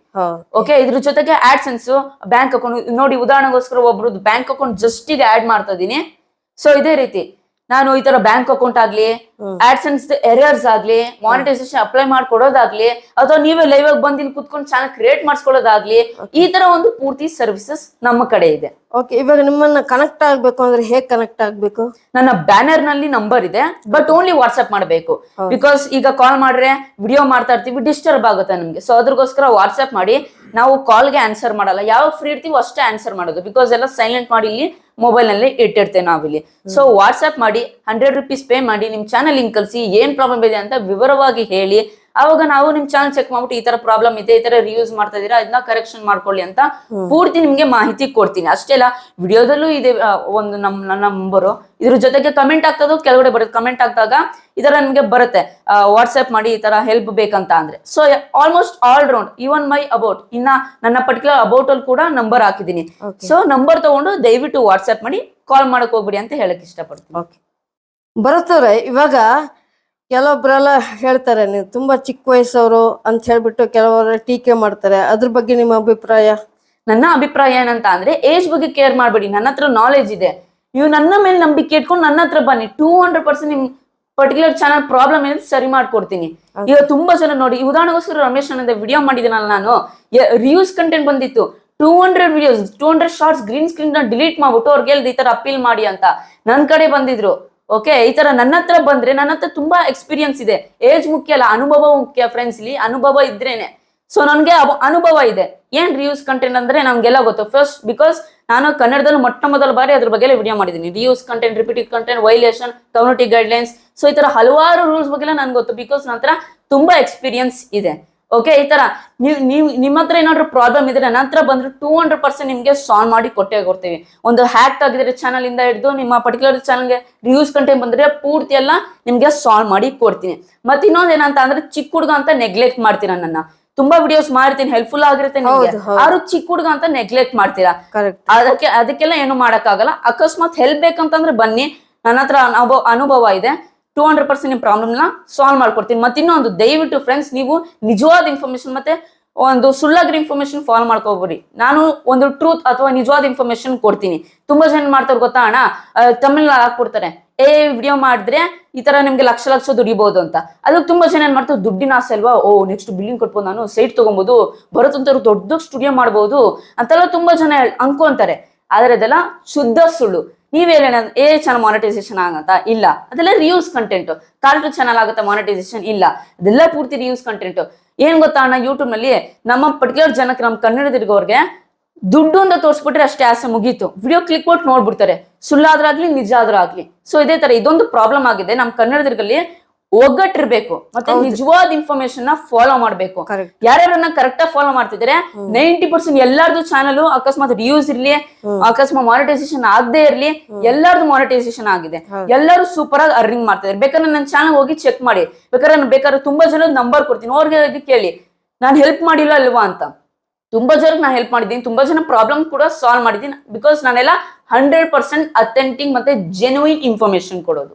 ಓಕೆ ಇದ್ರ ಜೊತೆಗೆ ಆಡ್ಸೆನ್ಸ್ ಬ್ಯಾಂಕ್ ಅಕೌಂಟ್ ನೋಡಿ ಉದಾಹರಣೆಗೋಸ್ಕರ ಒಬ್ರು ಬ್ಯಾಂಕ್ ಅಕೌಂಟ್ ಜಸ್ಟ್ ಈಗ ಆಡ್ ಮಾಡ್ತಾ ಇದೀನಿ ಸೊ ಇದೇ ರೀತಿ. ನಾನು ಈ ತರ ಬ್ಯಾಂಕ್ ಅಕೌಂಟ್ ಆಗ್ಲಿ ಆಡ್ಸೆನ್ಸ್ ಎರರ್ಸ್ ಆಗ್ಲಿ ಮಾನಿಟೈಸೇಷನ್ ಅಪ್ಲೈ ಮಾಡ್ಕೊಡೋದಾಗ್ಲಿ ಅಥವಾ ನೀವೇ ಲೈವ್ ಆಗಿ ಬಂದ್ ಇಲ್ಲಿ ಕುತ್ಕೊಂಡು ಚಾನಲ್ ಕ್ರಿಯೇಟ್ ಮಾಡ್ಸ್ಕೊಳ್ಳೋದಾಗ್ಲಿ ಈ ತರ ಒಂದು ಪೂರ್ತಿ ಸರ್ವಿಸಸ್ ನಮ್ಮ ಕಡೆ ಇದೆ. ಓಕೆ ಇವಾಗ ನಿಮ್ಮನ್ನ ಕನೆಕ್ಟ್ ಆಗ್ಬೇಕು ಅಂದ್ರೆ ಹೇಗ್ ಕನೆಕ್ಟ್ ಆಗ್ಬೇಕು? ನನ್ನ ಬ್ಯಾನರ್ನಲ್ಲಿ ನಂಬರ್ ಇದೆ ಬಟ್ ಓನ್ಲಿ ವಾಟ್ಸ್ಆಪ್ ಮಾಡಬೇಕು. ಬಿಕಾಸ್ ಈಗ ಕಾಲ್ ಮಾಡ್ರೆ ವಿಡಿಯೋ ಮಾಡ್ತಾ ಇರ್ತೀವಿ ಡಿಸ್ಟರ್ಬ್ ಆಗುತ್ತೆ ನಮ್ಗೆ. ಸೊ ಅದ್ರಗೋಸ್ಕರ ವಾಟ್ಸ್ಆಪ್ ಮಾಡಿ ನಾವು ಕಾಲ್ಗೆ ಆನ್ಸರ್ ಮಾಡಲ್ಲ. ಯಾವಾಗ ಫ್ರೀ ಇರ್ತೀವಿ ಅಷ್ಟೇ ಆನ್ಸರ್ ಮಾಡೋದು. ಬಿಕಾಸ್ ಎಲ್ಲ ಸೈಲೆಂಟ್ ಮಾಡಿ ಇಲ್ಲಿ ಮೊಬೈಲ್ನಲ್ಲಿ ಇಟ್ಟಿರ್ತೇವೆ ನಾವಿಲ್ಲಿ. ಸೊ ವಾಟ್ಸ್ಆಪ್ ಮಾಡಿ ಹಂಡ್ರೆಡ್ ರುಪೀಸ್ ಪೇ ಮಾಡಿ ನಿಮ್ ಚಾನಲ್ ಲಿಂಕ್ ಕಲಿಸಿ ಏನ್ ಪ್ರಾಬ್ಲಮ್ ಇದೆ ಅಂತ ವಿವರವಾಗಿ ಹೇಳಿ. ಅವಾಗ ನಾವು ನಿಮ್ ಚಾನಲ್ ಚೆಕ್ ಮಾಡ್ಬಿಟ್ಟು ಈ ತರ ಪ್ರಾಬ್ಲಮ್ ಇದೆ ಈ ತರ ರಿಯೂಸ್ ಮಾಡ್ತಾ ಇದೀರಾ ಅದನ್ನ ಕರೆಕ್ಷನ್ ಮಾಡ್ಕೊಳ್ಳಿ ಅಂತ ಪೂರ್ತಿ ನಿಮ್ಗೆ ಮಾಹಿತಿ ಕೊಡ್ತೀನಿ. ಅಷ್ಟೇ ಅಲ್ಲ ವಿಡಿಯೋದಲ್ಲೂ ಇದೆ ಒಂದು ನಮ್ ನನ್ನ ನಂಬರು ಇದ್ರ ಜೊತೆಗೆ ಕಮೆಂಟ್ ಆಗ್ತದೋ ಕೆಳಗಡೆ ಬರುತ್ತೆ. ಕಮೆಂಟ್ ಆಗ್ದಾಗ ಈ ತರ ನಿಮ್ಗೆ ಬರುತ್ತೆ. ವಾಟ್ಸ್ಆಪ್ ಮಾಡಿ ಈ ತರ ಹೆಲ್ಪ್ ಬೇಕಂತ ಅಂದ್ರೆ. So almost all round even my about ಇನ್ನ ನನ್ನ ಪರ್ಟಿಕ್ಯುಲರ್ ಅಬೌಟ್ ಅಲ್ಲಿ ಕೂಡ ನಂಬರ್ ಹಾಕಿದೀನಿ. ಸೊ ನಂಬರ್ ತಗೊಂಡು ದಯವಿಟ್ಟು ವಾಟ್ಸ್ಆಪ್ ಮಾಡಿ ಕಾಲ್ ಮಾಡಕ್ ಹೋಗ್ಬಿಡಿ ಅಂತ ಹೇಳಕ್ ಇಷ್ಟಪಡ್ತೀನಿ. ಓಕೆ ಬರುತ್ತವ್ರೆ. ಇವಾಗ ಕೆಲವೊಬ್ರೆಲ್ಲ ಹೇಳ್ತಾರೆ ನೀವು ತುಂಬಾ ಚಿಕ್ಕ ವಯಸ್ಸವರು ಅಂತ ಹೇಳ್ಬಿಟ್ಟು ಕೆಲವರು ಟೀಕೆ ಮಾಡ್ತಾರೆ. ಅದ್ರ ಬಗ್ಗೆ ನಿಮ್ಮ ಅಭಿಪ್ರಾಯ? ನನ್ನ ಅಭಿಪ್ರಾಯ ಏನಂತ ಅಂದ್ರೆ ಏಜ್ ಬಗ್ಗೆ ಕೇರ್ ಮಾಡಬೇಡಿ. ನನ್ನ ಹತ್ರ ನಾಲೆಜ್ ಇದೆ. ನೀವು ನನ್ನ ಮೇಲೆ ನಂಬಿಕೆ ಇಟ್ಕೊಂಡು ನನ್ನ ಹತ್ರ ಬನ್ನಿ. ಟೂ ಹಂಡ್ರೆಡ್ ಪರ್ಸೆಂಟ್ ನಿಮ್ ಪರ್ಟಿಕ್ಯುಲರ್ ಚಾನಲ್ ಪ್ರಾಬ್ಲಮ್ ಏನಿದೆ ಸರಿ ಮಾಡ್ಕೊಡ್ತೀನಿ. ಈಗ ತುಂಬಾ ಜನ ನೋಡಿ ಉದಾಹರಣೆಗೋಸ್ಕರ ರಮೇಶ್ ಅನ್ನೋದು ವಿಡಿಯೋ ಮಾಡಿದ್ದೀನಲ್ಲ ನಾನು. ರಿಯೂಸ್ ಕಂಟೆಂಟ್ ಬಂದಿತ್ತು. Two hundred videos two hundred shorts green ಸ್ಕ್ರೀನ್ನ delete ಮಾಡ್ಬಿಟ್ಟು ಅವ್ರಿಗೆ ಈ ತರ ಅಪೀಲ್ ಮಾಡಿ ಅಂತ. ನನ್ ಕಡೆ ಬಂದಿದ್ರು. ಓಕೆ ಈ ತರ ನನ್ನ ಹತ್ರ ಬಂದ್ರೆ ನನ್ನ ಹತ್ರ ತುಂಬಾ ಎಕ್ಸ್ಪೀರಿಯನ್ಸ್ ಇದೆ. ಏಜ್ ಮುಖ್ಯ ಅಲ್ಲ, ಅನುಭವ ಮುಖ್ಯ ಫ್ರೆಂಡ್ಸ್ ಇಲ್ಲಿ. ಅನುಭವ ಇದ್ರೇನೆ. ಸೊ ನನ್ಗೆ ಅನುಭವ ಇದೆ. ಏನ್ ರಿಯೂಸ್ ಕಂಟೆಂಟ್ ಅಂದ್ರೆ ನಮ್ಗೆಲ್ಲ ಗೊತ್ತು. ಫಸ್ಟ್ ಬಿಕಾಸ್ ನಾನು ಕನ್ನಡದಲ್ಲಿ ಮೊಟ್ಟ ಮೊದಲ ಬಾರಿ ಅದ್ರ ಬಗ್ಗೆ ವಿಡಿಯೋ ಮಾಡಿದೀನಿ reuse content repeated content violation community guidelines so ಈ ತರ ಹಲವಾರು ರೂಲ್ಸ್ ಬಗ್ಗೆ ನನ್ಗೆ ಗೊತ್ತು. ಬಿಕಾಸ್ ನಂತರ ತುಂಬಾ ಎಕ್ಸ್ಪೀರಿಯನ್ಸ್ ಇದೆ. ಓಕೆ ಈ ತರ. ನೀವು ನೀವು ನಿಮ್ಮ ಹತ್ರ ಏನಾದ್ರು ಪ್ರಾಬ್ಲಮ್ ಇದ್ರೆ ನನ್ನ ಹತ್ರ ಬಂದ್ರೆ ಟೂ ಹಂಡ್ರೆಡ್ ಪರ್ಸೆಂಟ್ ನಿಮ್ಗೆ ಸಾಲ್ವ್ ಮಾಡಿ ಕೊಟ್ಟೇ ಕೊಡ್ತೀವಿ. ಒಂದು ಹ್ಯಾಕ್ ಆಗಿದ್ರೆ ಚಾನಲ್ ಇಂದ ಹಿಡಿದು ನಿಮ್ಮ ಪರ್ಟಿಕ್ಯುಲರ್ ಚಾನಲ್ಗೆ ರಿವ್ಯೂಸ್ ಕಂಟೆಂಟ್ ಬಂದ್ರೆ ಪೂರ್ತಿ ಎಲ್ಲ ನಿಮ್ಗೆ ಸಾಲ್ವ್ ಮಾಡಿ ಕೊಡ್ತೀನಿ. ಮತ್ತೆ ಇನ್ನೊಂದ್ ಏನಂತ ಅಂದ್ರೆ ಚಿಕ್ಕ ಹುಡುಗ ಅಂತ ನೆಗ್ಲೆಕ್ಟ್ ಮಾಡ್ತೀರಾ ನನ್ನ. ತುಂಬಾ ವಿಡಿಯೋಸ್ ಮಾಡ್ತೀನಿ ಹೆಲ್ಪ್ಫುಲ್ ಆಗಿರುತ್ತೆ ಹೌದು. ಚಿಕ್ಕ ಹುಡುಗ ಅಂತ ನೆಗ್ಲೆಕ್ಟ್ ಮಾಡ್ತೀರಾ? ಅದಕ್ಕೆ ಅದಕ್ಕೆಲ್ಲ ಏನು ಮಾಡಕ್ಕಾಗಲ್ಲ. ಅಕಸ್ಮಾತ್ ಹೆಲ್ಪ್ ಬೇಕಂತಂದ್ರೆ ಬನ್ನಿ. ನನ್ನ ಹತ್ರ ಅನುಭವ ಅನುಭವ ಇದೆ. ಟೂ ಹಂಡ್ರೆಡ್ ಪರ್ಸೆಂಟ್ ನಿಮ್ ಪ್ರಾಬ್ಲಮ್ನ ಸಾಲ್ವ್ ಮಾಡ್ಕೊಡ್ತೀನಿ. ಮತ್ತೆ ಇನ್ನೊಂದು, ದಯವಿಟ್ಟು ಫ್ರೆಂಡ್ಸ್ ನೀವು ನಿಜವಾದ ಇನ್ಫಾರ್ಮೇಶನ್ ಮತ್ತೆ ಒಂದು ಸುಳ್ಳಾಗಿರೋ ಇನ್ಫಾರ್ಮೇಶನ್ ಫಾಲೋ ಮಾಡ್ಕೋಬೇಡಿ ನಾನು ಒಂದು ಟ್ರೂತ್ ಅಥವಾ ನಿಜವಾದ ಇನ್ಫಾರ್ಮೇಶನ್ ಕೊಡ್ತೀನಿ. ತುಂಬಾ ಜನ ಮಾಡ್ತಾರೆ ಗೊತ್ತಾ ಅಣ್ಣ? ತಮಿಳ್ ಹಾಕ್ಬಿಡ್ತಾರೆ. ಏ ವಿಡಿಯೋ ಮಾಡಿದ್ರೆ ಈ ತರ ನಿಮ್ಗೆ ಲಕ್ಷ ಲಕ್ಷ ದುಡಿಬಹುದು ಅಂತ. ಅದಕ್ಕೆ ತುಂಬಾ ಜನ ಏನ್ ಮಾಡ್ತಾರೆ? ದುಡ್ಡಿನ ಆಸೆ ಅಲ್ವಾ? ಓ ನೆಕ್ಸ್ಟ್ ಬಿಲ್ಡಿಂಗ್ ಕಟ್ಬೋದು ನಾನು ಸೈಟ್ ತಗೊಬಹುದು ಬರುತ್ತಂತವ್ರು ದೊಡ್ಡ ಸ್ಟುಡಿಯೋ ಮಾಡ್ಬೋದು ಅಂತೆಲ್ಲ ತುಂಬಾ ಜನ ಅನ್ಕೊಂತಾರೆ ಆದ್ರೆ ಅದೆಲ್ಲ ಶುದ್ಧ ಸುಳ್ಳು. ನೀವೇನ ಏ ಚಾನಲ್ ಮಾನಿಟೈಸೇಷನ್ ಆಗತ್ತಾ ಇಲ್ಲ. ಅದೆಲ್ಲ ರಿಯೂಸ್ ಕಂಟೆಂಟ್ ಕಾರ್ಟೂನ್ ಚಾನಲ್ ಆಗುತ್ತೆ ಮಾನಿಟೈಸೇಷನ್ ಇಲ್ಲ. ಅದೆಲ್ಲ ಪೂರ್ತಿ ರಿಯೂಸ್ ಕಂಟೆಂಟ್ ಏನ್ ಗೊತ್ತಾ ಅಣ್ಣ ಯೂಟ್ಯೂಬ್ನಲ್ಲಿ ನಮ್ಮ ಪರ್ಟಿಕ್ಯುಲರ್ ಜನಕ್ಕೆ, ನಮ್ಮ ಕನ್ನಡದಿರ್ಗೋರ್ಗೆ ದುಡ್ಡು ಅಂತ ತೋರಿಸ್ಬಿಟ್ರೆ ಅಷ್ಟೇ ಆಸೆ ಮುಗೀತು. ವಿಡಿಯೋ ಕ್ಲಿಕ್ ಕೊಟ್ಟು ನೋಡ್ಬಿಡ್ತಾರೆ. ಸುಳ್ಳಾದ್ರಾಗ್ಲಿ ನಿಜ ಆದ್ರೂ ಆಗ್ಲಿ ಸೊ ಇದೇ ತರ ಇದೊಂದು ಪ್ರಾಬ್ಲಮ್ ಆಗಿದೆ. ನಮ್ಮ ಕನ್ನಡದಿರ್ಗಲ್ಲಿ ಒಗ್ಗಟ್ಟಿರ್ಬೇಕು. ಮತ್ತೆ ನಿಜವಾದ ಇನ್ಫಾರ್ಮೇಶನ್ನ ಫಾಲೋ ಮಾಡ್ಬೇಕು. ಯಾರ್ಯಾರನ್ನ ಕರೆಕ್ಟ್ ಆಗಿ ಫಾಲೋ ಮಾಡ್ತಿದ್ರೆ ನೈಂಟಿ ಪರ್ಸೆಂಟ್ ಎಲ್ಲಾರ್ದು ಚಾನಲ್ ಅಕಸ್ಮಾತ್ ರಿಯೂಸ್ ಇರ್ಲಿ ಅಕಸ್ಮಾತ್ ಮಾನಿಟೈಸೇಷನ್ ಆಗದೆ ಇರ್ಲಿ ಎಲ್ಲಾರ್ದು ಮಾನಿಟೈಸೇಷನ್ ಆಗಿದೆ. ಎಲ್ಲರೂ ಸೂಪರ್ ಆಗಿ ಅರ್ನಿಂಗ್ ಮಾಡ್ತಿದ್ದಾರೆ ಬೇಕಾದ್ರೆ ನನ್ನ ಚಾನಲ್ ಹೋಗಿ ಚೆಕ್ ಮಾಡಿ. ಬೇಕಾದ್ರೆ ನಾನು ಬೇಕಾದ್ರೆ ತುಂಬಾ ಜನ ನಂಬರ್ ಕೊಡ್ತೀನಿ. ಅವ್ರಿಗೆ ಕೇಳಿ. ನಾನು ಹೆಲ್ಪ್ ಮಾಡಿಲ್ಲ ಅಲ್ವಾ ಅಂತ. ತುಂಬಾ ಜನಕ್ಕೆ ನಾನು ಹೆಲ್ಪ್ ಮಾಡಿದ್ದೀನಿ. ತುಂಬಾ ಜನ ಪ್ರಾಬ್ಲಮ್ ಕೂಡ ಸಾಲ್ವ್ ಮಾಡಿದ್ದೀನಿ. ಬಿಕಾಸ್ ನಾನೆಲ್ಲ ಹಂಡ್ರೆಡ್ ಪರ್ಸೆಂಟ್ ಅಥೆಂಟಿಕ್ ಮತ್ತೆ ಜೆನ್ಯೂನ್ ಇನ್ಫಾರ್ಮೇಶನ್ ಕೊಡೋದು.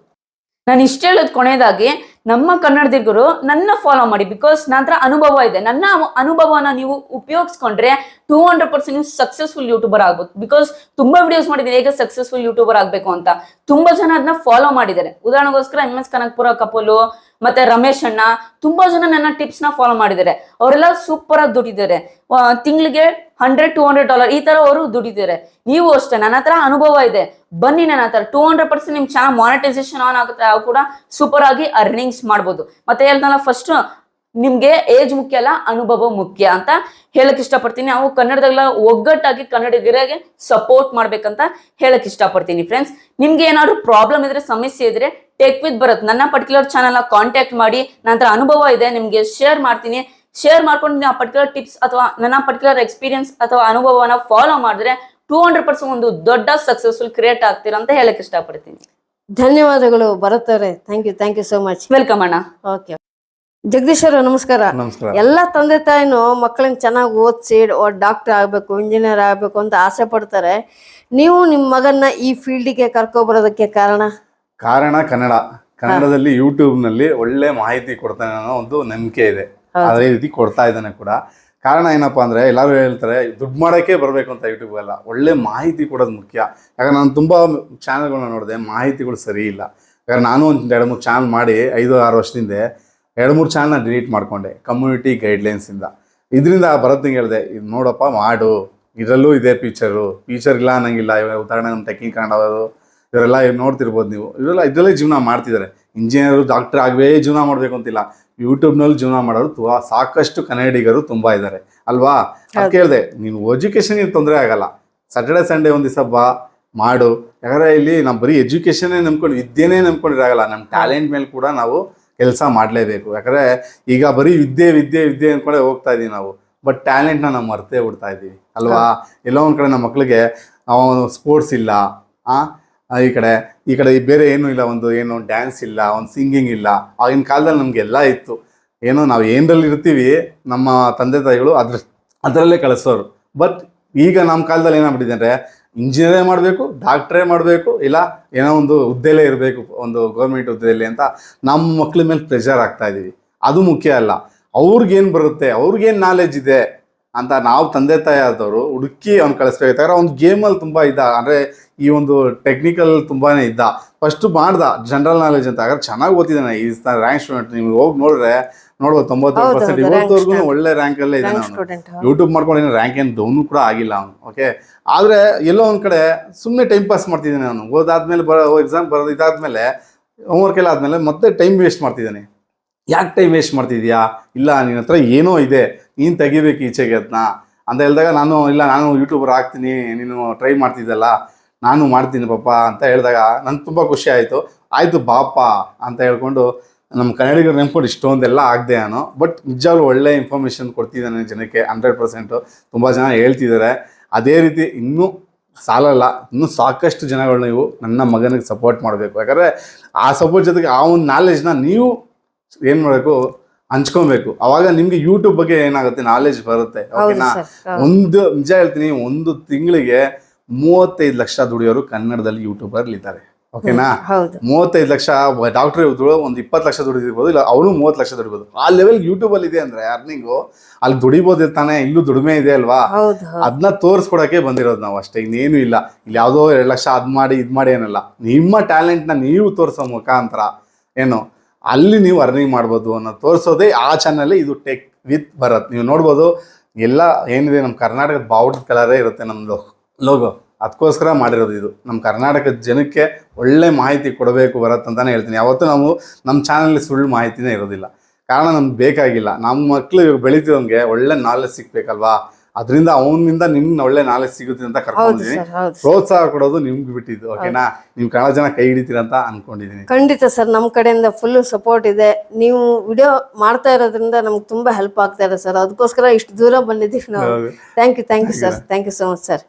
ನಾನು ಇಷ್ಟ ಹೇಳೋದು ಕೊನೆಯದಾಗಿ ನಮ್ಮ ಕನ್ನಡದಿಗರು ನನ್ನ ಫಾಲೋ ಮಾಡಿ ಬಿಕಾಸ್ ನನ್ನ ಅನುಭವ ಇದೆ. ನನ್ನ ಅನು- ಅನುಭವನ ನೀವು ಉಪಯೋಗಿಸ್ಕೊಂಡ್ರೆ ಟೂ ಹಂಡ್ರೆಡ್ ಪರ್ಸೆಂಟ್ ನೀವು ಸಕ್ಸಸ್ಫುಲ್ ಯೂಟ್ಯೂಬರ್ ಆಗ್ಬೋದು. ಬಿಕಾಸ್ ತುಂಬಾ ವಿಡಿಯೋಸ್ ಮಾಡಿದ್ದೀನಿ ಹೇಗೆ ಸಕ್ಸಸ್ಫುಲ್ ಯೂಟ್ಯೂಬರ್ ಆಗ್ಬೇಕು ಅಂತ. ತುಂಬಾ ಜನ ಅದನ್ನ ಫಾಲೋ ಮಾಡಿದ್ದಾರೆ. ಉದಾಹರಣೆಗೋಸ್ಕರ ಎಂ ಎಸ್ ಕನಕಪುರ ಕಪೋಲು ಮತ್ತೆ ರಮೇಶ್ ಅಣ್ಣ ತುಂಬಾ ಜನ ನನ್ನ ಟಿಪ್ಸ್ನ ಫಾಲೋ ಮಾಡಿದ್ದಾರೆ. ಅವರೆಲ್ಲ ಸೂಪರ್ ಆಗಿ ದುಡಿದ್ದಾರೆ ತಿಂಗಳಿಗೆ ಹಂಡ್ರೆಡ್ ಟೂ ಹಂಡ್ರೆಡ್ ಡಾಲರ್ ಈ ತರ ಅವರು ದುಡಿದ್ದಾರೆ ನೀವು ಅಷ್ಟೇ, ನನ್ನ ಹತ್ರ ಅನುಭವ ಇದೆ. ಬನ್ನಿ ನನ್ನ ಹತ್ರ ಟೂ ಹಂಡ್ರೆಡ್ ಪರ್ಸೆಂಟ್ ನಿಮ್ ಚಾನಲ್ ಮಾನಿಟೈಸೇಷನ್ ಆನ್ ಆಗುತ್ತೆ ಅವು ಕೂಡ ಸೂಪರ್ ಆಗಿ ಅರ್ನಿಂಗ್ಸ್ ಮಾಡ್ಬೋದು. ಮತ್ತೆ ಹೇಳ್ತಾನಲ್ಲ ಫಸ್ಟ್ ನಿಮ್ಗೆ ಏಜ್ ಮುಖ್ಯ ಅಲ್ಲ ಅನುಭವ ಮುಖ್ಯ ಅಂತ ಹೇಳಕ್ ಇಷ್ಟಪಡ್ತೀನಿ. ನಾವು ಕನ್ನಡದಲ್ಲ ಒಗ್ಗಟ್ಟಾಗಿ ಕನ್ನಡಿಗರಿಗೆ ಸಪೋರ್ಟ್ ಮಾಡ್ಬೇಕಂತ ಹೇಳಕ್ ಇಷ್ಟಪಡ್ತೀನಿ ಫ್ರೆಂಡ್ಸ್ ನಿಮ್ಗೆ ಏನಾದ್ರು ಪ್ರಾಬ್ಲಮ್ ಇದ್ರೆ ಸಮಸ್ಯೆ ಇದ್ರೆ ಟೆಕ್ ವಿತ್ ಬರುತ್ತೆ ನನ್ನ ಪರ್ಟಿಕ್ಯುಲರ್ ಚಾನಲ್ ಕಾಂಟ್ಯಾಕ್ಟ್ ಮಾಡಿ ನಂತರ ಅನುಭವ ಇದೆ ನಿಮ್ಗೆ ಶೇರ್ ಮಾಡ್ತೀನಿ. ಶೇರ್ ಮಾಡ್ಕೊಂಡು ನೀವು ಆ ಪರ್ಟಿಕ್ಯುಲರ್ ಟಿಪ್ಸ್ ಅಥವಾ ನನ್ನ ಪರ್ಟಿಕ್ಯುಲರ್ ಎಕ್ಸ್ಪೀರಿಯನ್ಸ್ ಅಥವಾ ಅನುಭವನ ಫಾಲೋ ಮಾಡಿದ್ರೆ ಟೂ ಹಂಡ್ರೆಡ್ ಪರ್ಸೆಂಟ್ ಒಂದು ದೊಡ್ಡ ಸಕ್ಸಸ್ಫುಲ್ ಕ್ರಿಯೇಟ್ ಆಗ್ತೀರಾ ಅಂತ ಹೇಳಕ್ ಇಷ್ಟಪಡ್ತೀನಿ. ಧನ್ಯವಾದಗಳು ಬರುತ್ತಾರೆ thank you thank you so much welcome ಅಣ್ಣ. ಓಕೆ ಜಗದೀಶ್ ಅವ್ರೆ ನಮಸ್ಕಾರ. ನಮಸ್ಕಾರ. ಎಲ್ಲ ತಂದೆ ತಾಯಿನೂ ಮಕ್ಕಳನ್ನ ಚೆನ್ನಾಗಿ ಓದಿಸಿ ಡಾಕ್ಟರ್ ಆಗ್ಬೇಕು ಇಂಜಿನಿಯರ್ ಆಗ್ಬೇಕು ಅಂತ ಆಸೆ ಪಡ್ತಾರೆ. ನೀವು ನಿಮ್ಮ ಮಗನ್ನ ಈ ಫೀಲ್ಡಿಗೆ ಕರ್ಕೊಬರೋದಕ್ಕೆ ಕಾರಣ? ಕಾರಣ ಕನ್ನಡ. ಕನ್ನಡದಲ್ಲಿ ಯೂಟ್ಯೂಬ್ನಲ್ಲಿ ಒಳ್ಳೆ ಮಾಹಿತಿ ಕೊಡ್ತಾನೆ ಅನ್ನೋ ಒಂದು ನಂಬಿಕೆ ಇದೆ. ಅದೇ ರೀತಿ ಕೊಡ್ತಾ ಇದ್ದಾನೆ ಕೂಡ. ಕಾರಣ ಏನಪ್ಪಾ ಅಂದ್ರೆ ಎಲ್ಲರೂ ಹೇಳ್ತಾರೆ ದುಡ್ಡು ಮಾಡೋಕ್ಕೆ ಬರಬೇಕು ಅಂತ ಯೂಟ್ಯೂಬ್ ಎಲ್ಲ ಒಳ್ಳೆ ಮಾಹಿತಿ ಕೊಡೋದು ಮುಖ್ಯ. ಯಾಕಂದ್ರೆ ನಾನು ತುಂಬಾ ಚಾನೆಲ್ಗಳನ್ನ ನೋಡಿದೆ ಮಾಹಿತಿಗಳು ಸರಿ ಇಲ್ಲ. ಯಾಕಂದ್ರೆ ನಾನು ಒಂದು ಎರಡು ಮೂರು ಚಾನಲ್ ಮಾಡಿ ಐದು ಆರು ವರ್ಷದಿಂದ ಎರಡು ಮೂರು ಚಾನಲ್ನ ಡಿಲೀಟ್ ಮಾಡ್ಕೊಂಡೆ ಕಮ್ಯುನಿಟಿ ಗೈಡ್ಲೈನ್ಸಿಂದ ಇದರಿಂದ ಭರತ್ನಿಗೆ ಹೇಳಿದೆ ಇದು ನೋಡಪ್ಪ ಮಾಡು. ಇದರಲ್ಲೂ ಇದೆ ಫೀಚರು ಫೀಚರ್ ಇಲ್ಲ ಅನ್ನಂಗಿಲ್ಲ. ಇವಾಗ ಉದಾಹರಣೆ ನಮ್ಮ ಟೆಕ್ನಿಕ್ ಕಾಣೋದು ಇವರೆಲ್ಲ ಇವ್ ನೋಡ್ತಿರ್ಬೋದು ನೀವು. ಇವರೆಲ್ಲ ಇದರಲ್ಲೇ ಜೀವನ ಮಾಡ್ತಿದ್ದಾರೆ ಇಂಜಿನಿಯರು ಡಾಕ್ಟರ್ ಆಗವೇ ಜೀವನ ಮಾಡಬೇಕು ಅಂತಿಲ್ಲ ಯೂಟ್ಯೂಬ್ನಲ್ಲಿ ಜೀವನ ಮಾಡೋರು ತುಂಬ ಸಾಕಷ್ಟು ಕನ್ನಡಿಗರು ತುಂಬ ಇದ್ದಾರೆ ಅಲ್ವಾ? ಅದು ಕೇಳಿದೆ ನೀನು ಎಜುಕೇಷನ್ಗೆ ತೊಂದರೆ ಆಗಲ್ಲ. ಸ್ಯಾಟರ್ಡೆ ಸಂಡೇ ಒಂದು ದಿವಸ ಬಾ ಮಾಡು. ಯಾಕಂದ್ರೆ ಇಲ್ಲಿ ನಾವು ಬರೀ ಎಜುಕೇಷನ್ನೇ ನಂಬ್ಕೊಂಡು ವಿದ್ಯೆನೇ ನಂಬ್ಕೊಂಡಿರಾಗಲ್ಲ. ನಮ್ಮ ಟ್ಯಾಲೆಂಟ್ ಮೇಲೆ ಕೂಡ ನಾವು ಕೆಲಸ ಮಾಡಲೇಬೇಕು. ಯಾಕಂದರೆ ಈಗ ಬರೀ ವಿದ್ಯೆ ವಿದ್ಯೆ ವಿದ್ಯೆ ಅಂದ್ಕೊಂಡೆ ಹೋಗ್ತಾ ಇದ್ದೀವಿ ನಾವು. ಬಟ್ ಟ್ಯಾಲೆಂಟ್ನ ನಾವು ಮರ್ತೇ ಬಿಡ್ತಾ ಇದ್ದೀವಿ ಅಲ್ವಾ? ಎಲ್ಲೋ ಒಂದು ಕಡೆ ನಮ್ಮ ಮಕ್ಕಳಿಗೆ ಅವನು ಸ್ಪೋರ್ಟ್ಸ್ ಇಲ್ಲ ಈ ಕಡೆ ಈ ಕಡೆ ಬೇರೆ ಏನೂ ಇಲ್ಲ, ಒಂದು ಏನು ಡ್ಯಾನ್ಸ್ ಇಲ್ಲ, ಒಂದು ಸಿಂಗಿಂಗ್ ಇಲ್ಲ. ಆಗಿನ ಕಾಲದಲ್ಲಿ ನಮಗೆಲ್ಲ ಇತ್ತು. ಏನೋ ನಾವು ಏನರಲ್ಲಿ ಇರ್ತೀವಿ, ನಮ್ಮ ತಂದೆ ತಾಯಿಗಳು ಅದ್ರ, ಅದರಲ್ಲೇ ಕಳಿಸೋರು. ಬಟ್ ಈಗ ನಮ್ಮ ಕಾಲದಲ್ಲಿ ಏನಾಗ್ಬಿಟ್ಟಿದೆ ಅಂದರೆ ಇಂಜಿನಿಯರೇ ಮಾಡಬೇಕು, ಡಾಕ್ಟ್ರೇ ಮಾಡಬೇಕು, ಇಲ್ಲ ಏನೋ ಒಂದು ಹುದ್ದೆಲೇ ಇರಬೇಕು, ಒಂದು ಗೌರ್ಮೆಂಟ್ ಹುದ್ದೆಯಲ್ಲಿ ಅಂತ ನಮ್ಮ ಮಕ್ಳ ಮೇಲೆ ಪ್ರೆಷರ್ ಆಗ್ತಾ ಇದ್ದೀವಿ ಅದು ಮುಖ್ಯ ಅಲ್ಲ. ಅವ್ರಿಗೇನು ಬರುತ್ತೆ, ಅವ್ರಿಗೇನು ನಾಲೆಜ್ ಇದೆ ಅಂತ ನಾವು ತಂದೆ ತಾಯಿ ಆದವರು ಹುಡುಕಿ ಅವ್ನು ಕಳಿಸ್ಬೇಕಾದ್ರೆ ಅವ್ನು ಗೇಮಲ್ಲಿ ತುಂಬ ಇದ್ದ, ಅಂದರೆ ಈ ಒಂದು ಟೆಕ್ನಿಕಲ್ ತುಂಬಾ ಇದ್ದ. ಫಸ್ಟ್ ಮಾಡ್ದ ಜನರಲ್ ನಾಲೆಜ್ ಅಂತ. ಆದರೆ ಚೆನ್ನಾಗಿ ಓದ್ತಿದ್ದಾನೆ. ಈ ರ್ಯಾಂಕ್ ಸ್ಟೂಡೆಂಟ್ ನಿಮ್ಗೆ ಹೋಗಿ ನೋಡಿದ್ರೆ ನೋಡ್ಬೋದು ತೊಂಬತ್ತೈದು ಹೌದು, ಪರ್ಸೆಂಟ್ ಇವತ್ತವರೆಗೂ ಒಳ್ಳೆ ರ್ಯಾಂಕ್ ಅಲ್ಲೇ ಇದೆ ಯೂಟ್ಯೂಬ್ ಮಾಡ್ಕೊಂಡು ಏನು ರ್ಯಾಂಕ್ ಏನು ಡೌನು ಕೂಡ ಆಗಿಲ್ಲ ಅವನು ಓಕೆ ಆದ್ರೆ ಎಲ್ಲೋ ಒಂದ್ ಕಡೆ ಸುಮ್ಮನೆ ಟೈಮ್ ಪಾಸ್ ಮಾಡ್ತಿದ್ದಾನೆ ಅವನು. ಓದಾದ್ಮೇಲೆ ಬರೋ ಎಕ್ಸಾಮ್ ಬರೋದು ಇದಾದ್ಮೇಲೆ ಹೋಮ್ವರ್ಕ್ ಎಲ್ಲ ಆದ್ಮೇಲೆ ಮತ್ತೆ ಟೈಮ್ ವೇಸ್ಟ್ ಮಾಡ್ತಿದ್ದಾನೆ. ಯಾಕೆ ಟೈಮ್ ವೇಸ್ಟ್ ಮಾಡ್ತಿದ್ಯಾ? ಇಲ್ಲ ನಿನ್ನ ಹತ್ರ ಏನೋ ಇದೆ. ನೀನು ತೆಗಿಬೇಕು ಈಚೆಗೆ ಅದನ್ನ ಅಂತ ಹೇಳಿದಾಗ ನಾನು ಇಲ್ಲ ನಾನು ಯೂಟ್ಯೂಬರ್ ಆಗ್ತೀನಿ ನೀನು ಟ್ರೈ ಮಾಡ್ತಿದ್ದಲ್ಲ ನಾನು ಮಾಡ್ತೀನಿ ಪಾಪ ಅಂತ ಹೇಳಿದಾಗ ನಂಗೆ ತುಂಬ ಖುಷಿ ಆಯಿತು. ಆಯಿತು ಬಾಪ ಅಂತ ಹೇಳ್ಕೊಂಡು ನಮ್ಮ ಕನ್ನಡಿಗರು ನೆನ್ಕೊಂಡು ಇಷ್ಟೊಂದೆಲ್ಲ ಆಗದೆ ನಾನು ಬಟ್ ನಿಜವಾಗ್ಲೂ ಒಳ್ಳೆ ಇನ್ಫಾರ್ಮೇಷನ್ ಕೊಡ್ತಿದ್ದಾನೆ ಜನಕ್ಕೆ ಹಂಡ್ರೆಡ್ ಪರ್ಸೆಂಟು ತುಂಬ ಜನ ಹೇಳ್ತಿದ್ದಾರೆ. ಅದೇ ರೀತಿ ಇನ್ನೂ ಸಾಲಲ್ಲ ಇನ್ನೂ ಸಾಕಷ್ಟು ಜನಗಳು ನೀವು ನನ್ನ ಮಗನಿಗೆ ಸಪೋರ್ಟ್ ಮಾಡಬೇಕು. ಯಾಕಂದರೆ ಆ ಸಪೋರ್ಟ್ ಜೊತೆಗೆ ಆ ಒಂದು ನಾಲೆಜ್ನ ನೀವು ಏನು ಮಾಡಬೇಕು ಹಂಚ್ಕೊಬೇಕು. ಅವಾಗ ನಿಮಗೆ ಯೂಟ್ಯೂಬ್ ಬಗ್ಗೆ ಏನಾಗುತ್ತೆ ನಾಲೆಜ್ ಬರುತ್ತೆ. ಓಕೆನಾ ಒಂದು ನಿಜ ಹೇಳ್ತೀನಿ ಒಂದು ತಿಂಗಳಿಗೆ ಮೂವತ್ತೈದು ಲಕ್ಷ ದುಡಿಯೋರು ಕನ್ನಡದಲ್ಲಿ ಯೂಟ್ಯೂಬರ್ ಇದ್ದಾರೆ ಓಕೆನಾ ಮೂವತ್ತೈದು ಲಕ್ಷ ಡಾಕ್ಟರ್ ದುಡಿಯೋ ಒಂದು ಇಪ್ಪತ್ತು ಲಕ್ಷ ದುಡಿದಿರ್ಬೋದು ಇಲ್ಲ ಅವನು ಮೂವತ್ತು ಲಕ್ಷ ದುಡಿಬೋದು. ಆ ಲೆವೆಲ್ ಯೂಟ್ಯೂಬಲ್ಲಿ ಇದೆ ಅಂದ್ರೆ ಅರ್ನಿಂಗು ಅಲ್ಲಿ ದುಡಿಬೋದು ತಾನೆ ಇಲ್ಲೂ ದುಡಿಮೆ ಇದೆ ಅಲ್ವಾ? ಅದನ್ನ ತೋರಿಸ್ಕೊಡಕ್ಕೆ ಬಂದಿರೋದು ನಾವು ಅಷ್ಟೇ ಇನ್ನೇನು ಇಲ್ಲ. ಇಲ್ಲಿ ಯಾವುದೋ ಎರಡು ಲಕ್ಷ ಅದ್ ಮಾಡಿ ಇದು ಮಾಡಿ ಏನಲ್ಲ. ನಿಮ್ಮ ಟ್ಯಾಲೆಂಟ್ನ ನೀವು ತೋರಿಸೋ ಮುಖಾಂತರ ಏನು ಅಲ್ಲಿ ನೀವು ಅರ್ನಿಂಗ್ ಮಾಡ್ಬೋದು ಅನ್ನೋ ತೋರಿಸೋದೇ ಆ ಚಾನಲ್ ಇದು ಟೆಕ್ ವಿತ್ ಭರತ್. ನೀವು ನೋಡ್ಬೋದು ಎಲ್ಲ ಏನಿದೆ ನಮ್ಮ ಕರ್ನಾಟಕದ ಬಾವುಟದ ಕಲರೇ ಇರುತ್ತೆ ನಮ್ಮದು ಲೋಗೋ ಅದಕ್ಕೋಸ್ಕರ ಮಾಡಿರೋದು ಇದು. ನಮ್ಮ ಕರ್ನಾಟಕದ ಜನಕ್ಕೆ ಒಳ್ಳೆ ಮಾಹಿತಿ ಕೊಡಬೇಕು ಬರತ್ತೆ ಅಂತಾನೆ ಹೇಳ್ತೀನಿ. ಯಾವತ್ತೂ ನಾವು ನಮ್ಮ ಚಾನಲ್ ಸುಳ್ಳು ಮಾಹಿತಿನೇ ಇರೋದಿಲ್ಲ. ಕಾರಣ ನಮ್ಗೆ ಬೇಕಾಗಿಲ್ಲ. ನಮ್ಮ ಮಕ್ಕಳು ಇವಾಗ ಬೆಳಿತಿರೋಂಗೆ ಒಳ್ಳೆ ನಾಲೆಜ್ ಸಿಗ್ಬೇಕಲ್ವಾ? ಅದರಿಂದ ಅವನಿಂದ ನಿಮ್ಗೆ ಒಳ್ಳೆ ನಾಲೆಜ್ ಸಿಗುತ್ತೆ ಅಂತ ಕರ್ಕೊಂಡಿದ್ದೀನಿ ಪ್ರೋತ್ಸಾಹ ಕೊಡೋದು ನಿಮ್ಗೆ ಬಿಟ್ಟಿದ್ದು ಓಕೆನಾ ನೀವು ಕನ್ನಡ ಜನ ಕೈ ಹಿಡಿತೀರ ಅಂತ ಅನ್ಕೊಂಡಿದ್ದೀನಿ ಖಂಡಿತ ಸರ್ ನಮ್ಮ ಕಡೆಯಿಂದ ಫುಲ್ ಸಪೋರ್ಟ್ ಇದೆ. ನೀವು ವಿಡಿಯೋ ಮಾಡ್ತಾ ಇರೋದ್ರಿಂದ ನಮ್ಗೆ ತುಂಬಾ ಹೆಲ್ಪ್ ಆಗ್ತಾ ಇದೆ ಸರ್. ಅದಕ್ಕೋಸ್ಕರ ಇಷ್ಟು ದೂರ ಬಂದಿದ್ದೀವಿ ನಾವು. Thank you thank you sir thank you so much sir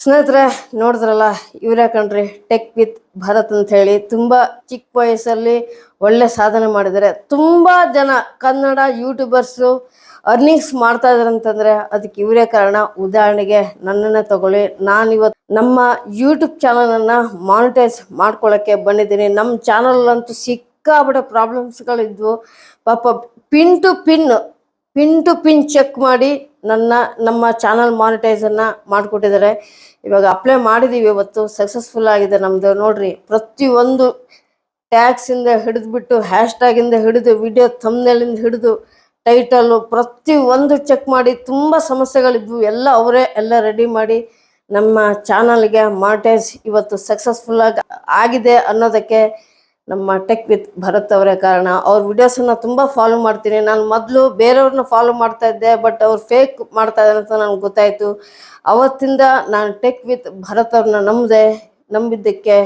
ಸ್ನೇಹಿತರೆ, ನೋಡಿದ್ರಲ್ಲ, ಇವರೇ ಕಣ್ರಿ, ಟೆಕ್ ವಿತ್ ಭರತ್ ಅಂತ ಹೇಳಿ ತುಂಬಾ ಚಿಕ್ಕ ವಯಸ್ಸಲ್ಲಿ ಒಳ್ಳೆ ಸಾಧನೆ ಮಾಡಿದ್ದಾರೆ. ತುಂಬಾ ಜನ ಕನ್ನಡ ಯೂಟ್ಯೂಬರ್ಸು ಅರ್ನಿಂಗ್ಸ್ ಮಾಡ್ತಾ ಇದಾರೆ ಅಂತಂದ್ರೆ ಅದಕ್ಕೆ ಇವರೇ ಕಾರಣ. ಉದಾಹರಣೆಗೆ ನನ್ನನ್ನೇ ತಗೊಳ್ಳಿ. ನಾನು ಇವತ್ತು ನಮ್ಮ ಯೂಟ್ಯೂಬ್ ಚಾನಲ್ ಅನ್ನ ಮಾನಿಟೈಸ್ ಮಾಡ್ಕೊಳ್ಳೋಕ್ಕೆ ಬಂದಿದ್ದೀನಿ. ನಮ್ಮ ಚಾನಲ್ ಅಂತೂ ಸಿಕ್ಕಾಬಿಡ ಪ್ರಾಬ್ಲಮ್ಸ್ಗಳಿದ್ವು ಪಾಪ pin to pin pin to pin check ಮಾಡಿ ನನ್ನ, ನಮ್ಮ ಚಾನಲ್ ಮಾನಿಟೈಸನ್ನು ಮಾಡಿಕೊಟ್ಟಿದ್ದಾರೆ. ಇವಾಗ ಅಪ್ಲೈ ಮಾಡಿದ್ದೀವಿ ಇವತ್ತು ಸಕ್ಸಸ್ಫುಲ್ ಆಗಿದೆ ನಮ್ಮದು ನೋಡಿರಿ, ಪ್ರತಿಯೊಂದು ಟ್ಯಾಕ್ಸಿಂದ ಹಿಡಿದ್ಬಿಟ್ಟು ಹ್ಯಾಶ್ ಟ್ಯಾಗಿಂದ ಹಿಡಿದು ವಿಡಿಯೋ ಥಮ್ನೇಲಿಂದ ಹಿಡಿದು ಟೈಟಲ್ಲು ಪ್ರತಿಯೊಂದು ಚೆಕ್ ಮಾಡಿ, ತುಂಬ ಸಮಸ್ಯೆಗಳಿದ್ವು. ಎಲ್ಲ ಅವರೇ, ಎಲ್ಲ ರೆಡಿ ಮಾಡಿ ನಮ್ಮ ಚಾನಲ್ಗೆ ಮಾನಿಟೈಸ್ ಇವತ್ತು ಸಕ್ಸಸ್ಫುಲ್ಲಾಗಿ ಆಗಿದೆ ಅನ್ನೋದಕ್ಕೆ ನಮ್ಮ ಟೆಕ್ ವಿತ್ ಭರತ್ ಅವರೇ ಕಾರಣ. ಅವ್ರ ವಿಡಿಯೋಸನ್ನ ತುಂಬ ಫಾಲೋ ಮಾಡ್ತೀನಿ. ನಾನು ಮೊದಲು ಬೇರೆಯವ್ರನ್ನ ಫಾಲೋ ಮಾಡ್ತಾ ಇದ್ದೆ ಬಟ್ ಅವ್ರು ಫೇಕ್ ಮಾಡ್ತಾ ಇದ್ದಾರೆ ಅಂತ ನನಗೆ ಗೊತ್ತಾಯಿತು. ಅವತ್ತಿಂದ ನಾನು ಟೆಕ್ ವಿತ್ ಭರತ್ ಅವ್ರನ್ನ ನಂಬಿದೆ, ನಂಬಿದ್ದಕ್ಕೆ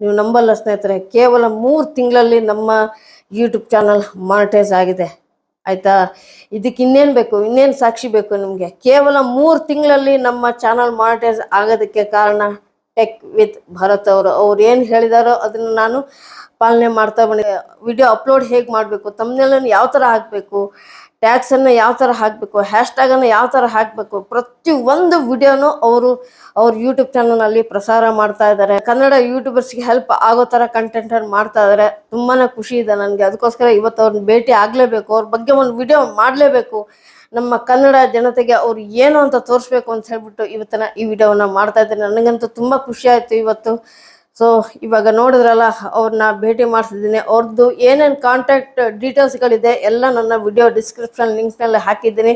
ನೀವು ನಂಬಲ್ಲ ಸ್ನೇಹಿತರೆ, ಕೇವಲ ಮೂರು ತಿಂಗಳಲ್ಲಿ ನಮ್ಮ ಯೂಟ್ಯೂಬ್ ಚಾನಲ್ ಮಾನಿಟೈಸ್ ಆಗಿದೆ. ಆಯ್ತಾ? ಇದಕ್ಕೆ ಇನ್ನೇನು ಬೇಕು? ಇನ್ನೇನು ಸಾಕ್ಷಿ ಬೇಕು ನಿಮಗೆ? ಕೇವಲ ಮೂರು ತಿಂಗಳಲ್ಲಿ ನಮ್ಮ ಚಾನಲ್ ಮಾನಿಟೈಸ್ ಆಗೋದಕ್ಕೆ ಕಾರಣ ಟೆಕ್ ವಿತ್ ಭರತ್ ಅವರು. ಅವ್ರು ಏನು ಹೇಳಿದಾರೋ ಅದನ್ನು ನಾನು ಪಾಲನೆ ಮಾಡ್ತಾ ಬಂದ. ವಿಡಿಯೋ ಅಪ್ಲೋಡ್ ಹೇಗೆ ಮಾಡಬೇಕು ತಮ್ಮನೆಲ್ಲನ್ನು ಯಾವ ಥರ ಹಾಕಬೇಕು ಟ್ಯಾಕ್ಸನ್ನು ಯಾವ ಥರ ಹಾಕಬೇಕು ಹ್ಯಾಶ್ಟ್ಯಾಗನ್ನು ಯಾವ ಥರ ಹಾಕಬೇಕು, ಪ್ರತಿ ಒಂದು ವಿಡಿಯೋನು ಅವರು ಅವ್ರ ಯೂಟ್ಯೂಬ್ ಚಾನಲ್ನಲ್ಲಿ ಪ್ರಸಾರ ಮಾಡ್ತಾ ಇದ್ದಾರೆ. ಕನ್ನಡ ಯೂಟ್ಯೂಬರ್ಸ್ಗೆ ಹೆಲ್ಪ್ ಆಗೋ ಥರ ಕಂಟೆಂಟನ್ನು ಮಾಡ್ತಾ ಇದ್ದಾರೆ. ತುಂಬಾ ಖುಷಿ ಇದೆ ನನಗೆ. ಅದಕ್ಕೋಸ್ಕರ ಇವತ್ತು ಅವ್ರನ್ನ ಭೇಟಿ ಆಗಲೇಬೇಕು. ಅವ್ರ ಬಗ್ಗೆ ಒಂದು ವಿಡಿಯೋ ಮಾಡಲೇಬೇಕು. ನಮ್ಮ ಕನ್ನಡ ಜನತೆಗೆ ಅವ್ರು ಏನು ಅಂತ ತೋರಿಸ್ಬೇಕು ಅಂತ ಹೇಳ್ಬಿಟ್ಟು ಇವತ್ತಿನ ಈ ವಿಡಿಯೋವನ್ನು ಮಾಡ್ತಾ ಇದ್ದಾರೆ ನನಗಂತೂ ತುಂಬ ಖುಷಿ ಆಯಿತು ಇವತ್ತು. ಸೊ ಇವಾಗ ನೋಡಿದ್ರಲ್ಲ ಅವ್ರನ್ನ ಭೇಟಿ ಮಾಡಿಸಿದ್ದೀನಿ. ಅವ್ರದ್ದು ಏನೇನು ಕಾಂಟ್ಯಾಕ್ಟ್ ಡೀಟೇಲ್ಸ್ಗಳಿದೆ ಎಲ್ಲ ನನ್ನ ವಿಡಿಯೋ ಡಿಸ್ಕ್ರಿಪ್ಷನ್ ಲಿಂಕ್ನಲ್ಲಿ ಹಾಕಿದ್ದೀನಿ.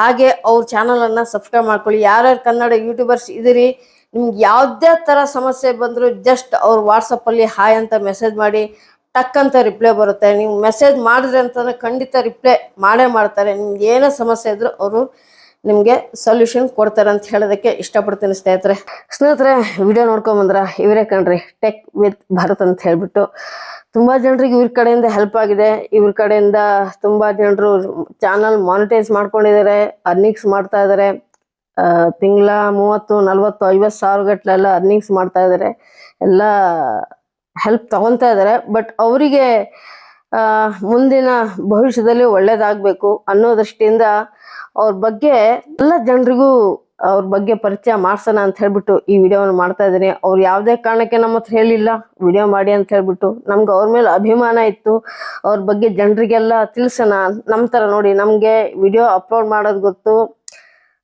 ಹಾಗೆ ಅವ್ರ ಚಾನಲನ್ನು ಸಬ್ಸ್ಕ್ರೈಬ್ ಮಾಡ್ಕೊಳ್ಳಿ. ಯಾರ್ಯಾರು ಕನ್ನಡ ಯೂಟ್ಯೂಬರ್ಸ್ ಇದ್ದೀರಿ ನಿಮ್ಗೆ ಯಾವುದೇ ಥರ ಸಮಸ್ಯೆ ಬಂದರೂ ಜಸ್ಟ್ ಅವ್ರ ವಾಟ್ಸಪ್ಪಲ್ಲಿ ಹಾಯ್ ಅಂತ ಮೆಸೇಜ್ ಮಾಡಿ, ಟಕ್ ಅಂತ ರಿಪ್ಲೈ ಬರುತ್ತೆ. ನೀವು ಮೆಸೇಜ್ ಮಾಡಿದ್ರೆ ಅಂತಂದ್ರೆ ಖಂಡಿತ ರಿಪ್ಲೈ ಮಾಡೇ ಮಾಡ್ತಾರೆ. ನಿಮ್ಗೆ ಏನೇ ಸಮಸ್ಯೆ ಇದ್ರೂ ಅವರು ನಿಮಗೆ ಸೊಲ್ಯೂಷನ್ ಕೊಡ್ತಾರೆ ಅಂತ ಹೇಳೋದಕ್ಕೆ ಇಷ್ಟಪಡ್ತೀನಿ ಸ್ನೇಹಿತರೆ. ಸ್ನೇಹಿತರೆ ವಿಡಿಯೋ ನೋಡ್ಕೊಂಬಂದ್ರ ಇವರೇ ಕಣ್ರಿ ಟೆಕ್ ವಿತ್ ಭಾರತ್ ಅಂತ ಹೇಳ್ಬಿಟ್ಟು ತುಂಬ ಜನರಿಗೆ ಇವ್ರ ಕಡೆಯಿಂದ ಹೆಲ್ಪ್ ಆಗಿದೆ. ಇವ್ರ ಕಡೆಯಿಂದ ತುಂಬ ಜನರು ಚಾನಲ್ ಮಾನಿಟೈಸ್ ಮಾಡ್ಕೊಂಡಿದ್ದಾರೆ ಅರ್ನಿಂಗ್ಸ್ ಮಾಡ್ತಾ ಇದ್ದಾರೆ ತಿಂಗಳ ಮೂವತ್ತು, ನಲ್ವತ್ತು, ಐವತ್ತು ಸಾವಿರ ಗಟ್ಟಲೆಲ್ಲ ಅರ್ನಿಂಗ್ಸ್ ಮಾಡ್ತಾ ಇದ್ದಾರೆ ಎಲ್ಲ ಹೆಲ್ಪ್ ತಗೊತಾ ಇದ್ದಾರೆ ಬಟ್ ಅವರಿಗೆ ಮುಂದಿನ ಭವಿಷ್ಯದಲ್ಲಿ ಒಳ್ಳೇದಾಗಬೇಕು ಅನ್ನೋ ದೃಷ್ಟಿಯಿಂದ ಅವ್ರ ಬಗ್ಗೆ ಎಲ್ಲ ಜನರಿಗೂ ಅವ್ರ ಬಗ್ಗೆ ಪರಿಚಯ ಮಾಡ್ಸೋಣ ಅಂತ ಹೇಳ್ಬಿಟ್ಟು ಈ ವಿಡಿಯೋವನ್ನು ಮಾಡ್ತಾ ಇದ್ದೀನಿ. ಅವ್ರು ಯಾವುದೇ ಕಾರಣಕ್ಕೆ ನಮ್ಮ ಹತ್ರ ಹೇಳಿಲ್ಲ, ವಿಡಿಯೋ ಮಾಡಿ ಅಂತ ಹೇಳ್ಬಿಟ್ಟು ನಮ್ಗೆ ಅವ್ರ ಮೇಲೆ ಅಭಿಮಾನ ಇತ್ತು. ಅವ್ರ ಬಗ್ಗೆ ಜನರಿಗೆಲ್ಲ ತಿಳಿಸೋಣ, ನಮ್ಮ ಥರ ನೋಡಿ. ನಮಗೆ ವಿಡಿಯೋ ಅಪ್ಲೋಡ್ ಮಾಡೋದು ಗೊತ್ತು,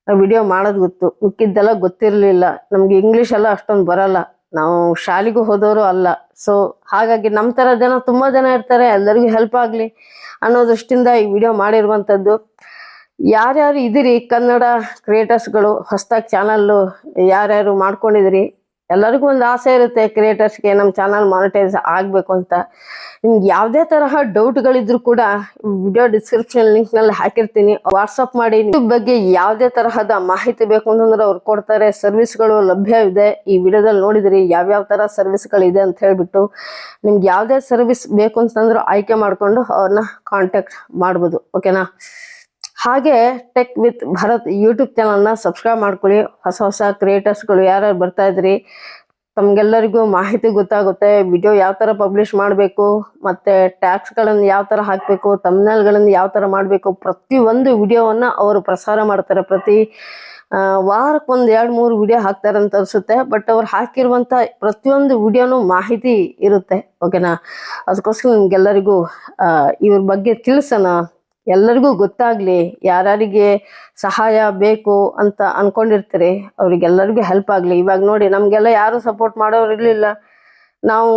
ವಿಡಿಯೋ ಮಾಡೋದು ಗೊತ್ತು. ಮಿಕ್ಕಿದ್ದೆಲ್ಲ ಗೊತ್ತಿರಲಿಲ್ಲ. ನಮ್ಗೆ ಇಂಗ್ಲೀಷ್ ಎಲ್ಲ ಅಷ್ಟೊಂದು ಬರಲ್ಲ. ನಾವು ಶಾಲೆಗೂ ಹೋದವರು ಅಲ್ಲ. ಸೊ ಹಾಗಾಗಿ ನಮ್ಮ ಥರ ಜನ ತುಂಬ ಜನ ಇರ್ತಾರೆ. ಎಲ್ಲರಿಗೂ ಹೆಲ್ಪ್ ಆಗಲಿ ಅನ್ನೋ ದೃಷ್ಟಿಯಿಂದ ಈ ವಿಡಿಯೋ ಮಾಡಿರುವಂಥದ್ದು. ಯಾರ್ಯಾರು ಇದ್ದೀರಿ? ಕನ್ನಡ ಕ್ರಿಯೇಟರ್ಸ್ಗಳು ಹೊಸ್ದಾಗಿ ಚಾನಲ್ಲು ಯಾರ್ಯಾರು ಮಾಡ್ಕೊಂಡಿದ್ದೀರಿ? ಎಲ್ಲರಿಗೂ ಒಂದು ಆಸೆ ಇರುತ್ತೆ ಕ್ರಿಯೇಟರ್ಸ್ಗೆ ನಮ್ಮ ಚಾನಲ್ ಮಾನಿಟೈಸ್ ಆಗಬೇಕು ಅಂತ. ನಿಮ್ಗೆ ಯಾವುದೇ ತರಹ ಡೌಟ್ಗಳಿದ್ರು ಕೂಡ ವಿಡಿಯೋ ಡಿಸ್ಕ್ರಿಪ್ಷನ್ ಲಿಂಕ್ನಲ್ಲಿ ಹಾಕಿರ್ತೀನಿ. ವಾಟ್ಸಪ್ ಮಾಡಿ ಯೂಟ್ಯೂಬ್ ಬಗ್ಗೆ ಯಾವುದೇ ತರಹದ ಮಾಹಿತಿ ಬೇಕು ಅಂತಂದ್ರೆ ಅವ್ರು ಕೊಡ್ತಾರೆ. ಸರ್ವಿಸ್ಗಳು ಲಭ್ಯವಿದೆ. ಈ ವಿಡಿಯೋದಲ್ಲಿ ನೋಡಿದ್ರಿ ಯಾವ್ಯಾವ ಥರ ಸರ್ವಿಸ್ಗಳಿದೆ ಅಂತ ಹೇಳಿಬಿಟ್ಟು ನಿಮ್ಗೆ ಯಾವುದೇ ಸರ್ವಿಸ್ ಬೇಕು ಅಂತಂದ್ರೆ ಆಯ್ಕೆ ಮಾಡಿಕೊಂಡು ಅವ್ರನ್ನ ಕಾಂಟ್ಯಾಕ್ಟ್ ಮಾಡ್ಬೋದು. ಓಕೆನಾ ಹಾಗೆ ಟೆಕ್ ವಿತ್ ಭಾರತ್ ಯೂಟ್ಯೂಬ್ ಚಾನಲ್ನ ಸಬ್ಸ್ಕ್ರೈಬ್ ಮಾಡ್ಕೊಳ್ಳಿ. ಹೊಸ ಹೊಸ ಕ್ರಿಯೇಟರ್ಸ್ಗಳು ಯಾರ್ಯಾರು ಬರ್ತಾ ಇದ್ರಿ, ತಮ್ಗೆಲ್ಲರಿಗೂ ಮಾಹಿತಿ ಗೊತ್ತಾಗುತ್ತೆ ವಿಡಿಯೋ ಯಾವ ಥರ ಪಬ್ಲಿಷ್ ಮಾಡಬೇಕು, ಮತ್ತು ಟ್ಯಾಕ್ಸ್ಗಳನ್ನು ಯಾವ ಥರ ಹಾಕಬೇಕು ತಮ್ನಲ್ಗಳನ್ನು ಯಾವ ಥರ ಮಾಡಬೇಕು, ಪ್ರತಿಯೊಂದು ವಿಡಿಯೋವನ್ನು ಅವರು ಪ್ರಸಾರ ಮಾಡ್ತಾರೆ. ಪ್ರತಿ ವಾರಕ್ಕೊಂದು ಎರಡು ಮೂರು ವಿಡಿಯೋ ಹಾಕ್ತಾರೆ ಅಂತ ಅನಿಸುತ್ತೆ. ಬಟ್ ಅವ್ರು ಹಾಕಿರುವಂಥ ಪ್ರತಿಯೊಂದು ವಿಡಿಯೋನು ಮಾಹಿತಿ ಇರುತ್ತೆ. ಓಕೆನಾ ಅದಕ್ಕೋಸ್ಕರ ನಿಮ್ಗೆಲ್ಲರಿಗೂ ಇವ್ರ ಬಗ್ಗೆ ತಿಳಿಸೋಣ. ಎಲ್ಲರಿಗೂ ಗೊತ್ತಾಗ್ಲಿ, ಯಾರ್ಯಾರಿಗೆ ಸಹಾಯ ಬೇಕು ಅಂತ ಅನ್ಕೊಂಡಿರ್ತಾರೆ, ಅವ್ರಿಗೆಲ್ಲರಿಗೂ ಹೆಲ್ಪ್ ಆಗಲಿ. ಇವಾಗ ನೋಡಿ, ನಮಗೆಲ್ಲ ಯಾರು ಸಪೋರ್ಟ್ ಮಾಡೋರು ಇರಲಿಲ್ಲ. ನಾವು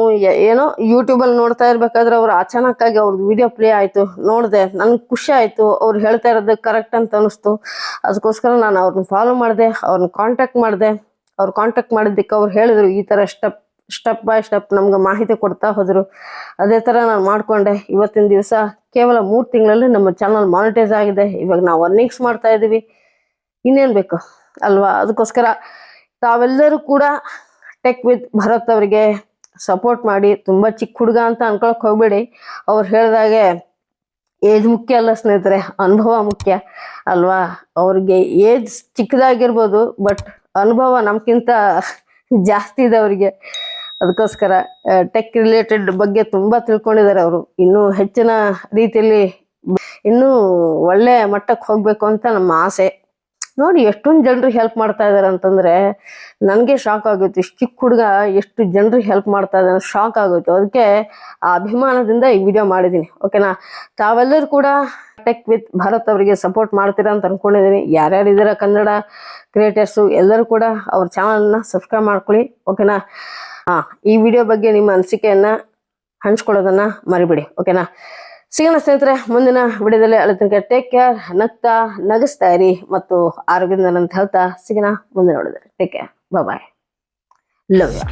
ಏನೋ ಯೂಟ್ಯೂಬಲ್ಲಿ ನೋಡ್ತಾ ಇರ್ಬೇಕಾದ್ರೆ ಅವ್ರು ಅಚಾನಕ್ಕಾಗಿ ಅವ್ರದ್ದು ವಿಡಿಯೋ ಪ್ಲೇ ಆಯಿತು. ನೋಡಿದೆ, ನನಗೆ ಖುಷಿ ಆಯಿತು. ಅವ್ರು ಹೇಳ್ತಾ ಇರೋದು ಕರೆಕ್ಟ್ ಅಂತ ಅನಿಸ್ತು. ಅದಕ್ಕೋಸ್ಕರ ನಾನು ಅವ್ರನ್ನ ಫಾಲೋ ಮಾಡಿದೆ ಅವ್ರನ್ನ ಕಾಂಟ್ಯಾಕ್ಟ್ ಮಾಡಿದೆ. ಅವ್ರು ಕಾಂಟ್ಯಾಕ್ಟ್ ಮಾಡಿದ್ದಕ್ಕೆ ಅವ್ರು ಹೇಳಿದ್ರು, ಈ ಥರ ಸ್ಟೆಪ್ ಸ್ಟೆಪ್ ಬೈ ಸ್ಟೆಪ್ ನಮ್ಗೆ ಮಾಹಿತಿ ಕೊಡ್ತಾ ಹೋದರು. ಅದೇ ಥರ ನಾನು ಮಾಡಿಕೊಂಡೆ. ಇವತ್ತಿನ ದಿವಸ ಕೇವಲ ಮೂರು ತಿಂಗಳಲ್ಲಿ ನಮ್ಮ ಚಾನಲ್ ಮಾನಿಟೈಸ್ ಆಗಿದೆ. ಇವಾಗ ನಾವು ಅರ್ನಿಂಗ್ಸ್ ಮಾಡ್ತಾ ಇದ್ದೀವಿ ಇನ್ನೇನು ಬೇಕು? ಅಲ್ವಾ? ಅದಕ್ಕೋಸ್ಕರ ತಾವೆಲ್ಲರೂ ಕೂಡ ಟೆಕ್ ವಿತ್ ಭರತ್ ಅವರಿಗೆ ಸಪೋರ್ಟ್ ಮಾಡಿ, ತುಂಬ ಚಿಕ್ಕ ಹುಡುಗ ಅಂತ ಅನ್ಕೊಳಕ್ ಹೋಗ್ಬೇಡಿ. ಅವ್ರು ಹೇಳಿದಾಗೆ ಏಜ್ ಮುಖ್ಯ ಅಲ್ಲ ಸ್ನೇಹಿತರೆ, ಅನುಭವ ಮುಖ್ಯ, ಅಲ್ವಾ? ಅವ್ರಿಗೆ ಏಜ್ ಚಿಕ್ಕದಾಗಿರ್ಬೋದು ಬಟ್ ಅನುಭವ ನಮ್ಗಿಂತ ಜಾಸ್ತಿ ಇದೆ ಅವರಿಗೆ. ಅದಕ್ಕೋಸ್ಕರ ಟೆಕ್ ರಿಲೇಟೆಡ್ ಬಗ್ಗೆ ತುಂಬ ತಿಳ್ಕೊಂಡಿದ್ದಾರೆ ಅವರು. ಇನ್ನೂ ಹೆಚ್ಚಿನ ರೀತಿಯಲ್ಲಿ, ಇನ್ನೂ ಒಳ್ಳೆ ಮಟ್ಟಕ್ಕೆ ಹೋಗಬೇಕು ಅಂತ ನಮ್ಮ ಆಸೆ. ನೋಡಿ, ಎಷ್ಟೊಂದು ಜನರು ಹೆಲ್ಪ್ ಮಾಡ್ತಾ ಇದ್ದಾರೆ ಅಂತಂದರೆ, ನನಗೆ ಶಾಕ್ ಆಗೋಯ್ತು. ಇಷ್ಟು ಚಿಕ್ಕ ಹುಡುಗ ಎಷ್ಟು ಜನರು ಹೆಲ್ಪ್ ಮಾಡ್ತಾ ಇದ್ದಾರೆ ಶಾಕ್ ಆಗೋಯ್ತು. ಅದಕ್ಕೆ ಆ ಅಭಿಮಾನದಿಂದ ಈ ವಿಡಿಯೋ ಮಾಡಿದ್ದೀನಿ ಓಕೆನಾ ತಾವೆಲ್ಲರೂ ಕೂಡ ಟೆಕ್ ವಿತ್ ಭಾರತ್ ಅವರಿಗೆ ಸಪೋರ್ಟ್ ಮಾಡ್ತೀರಾ ಅಂತ ಅನ್ಕೊಂಡಿದ್ದೀನಿ ಯಾರ್ಯಾರು ಇದ್ದೀರಾ ಕನ್ನಡ ಕ್ರಿಯೇಟರ್ಸು ಎಲ್ಲರೂ ಕೂಡ ಅವ್ರ ಚಾನಲ್ನ ಸಬ್ಸ್ಕ್ರೈಬ್ ಮಾಡ್ಕೊಳ್ಳಿ. ಓಕೆನಾ ಹಾಂ, ಈ ವಿಡಿಯೋ ಬಗ್ಗೆ ನಿಮ್ಮ ಅನಿಸಿಕೆಯನ್ನ ಹಂಚ್ಕೊಳ್ಳೋದನ್ನ ಮರಿಬಿಡಿ ಓಕೆನಾ ಸಿಗೋಣ ಸ್ನೇಹಿತರೆ, ಮುಂದಿನ ವಿಡಿಯೋದಲ್ಲಿ ಅಲ್ಲಿ ತನಕ ಟೇಕ್ ಕೇರ್ ನಗ್ತಾ, ನಗಿಸ್ತಾ ಇರಿ ಮತ್ತು ಆರೋಗ್ಯದಿಂದ ಅಂತ ಹೇಳ್ತಾ ಸಿಗೋಣ ಮುಂದೆ ನೋಡಿದ್ರೆ take care bye love you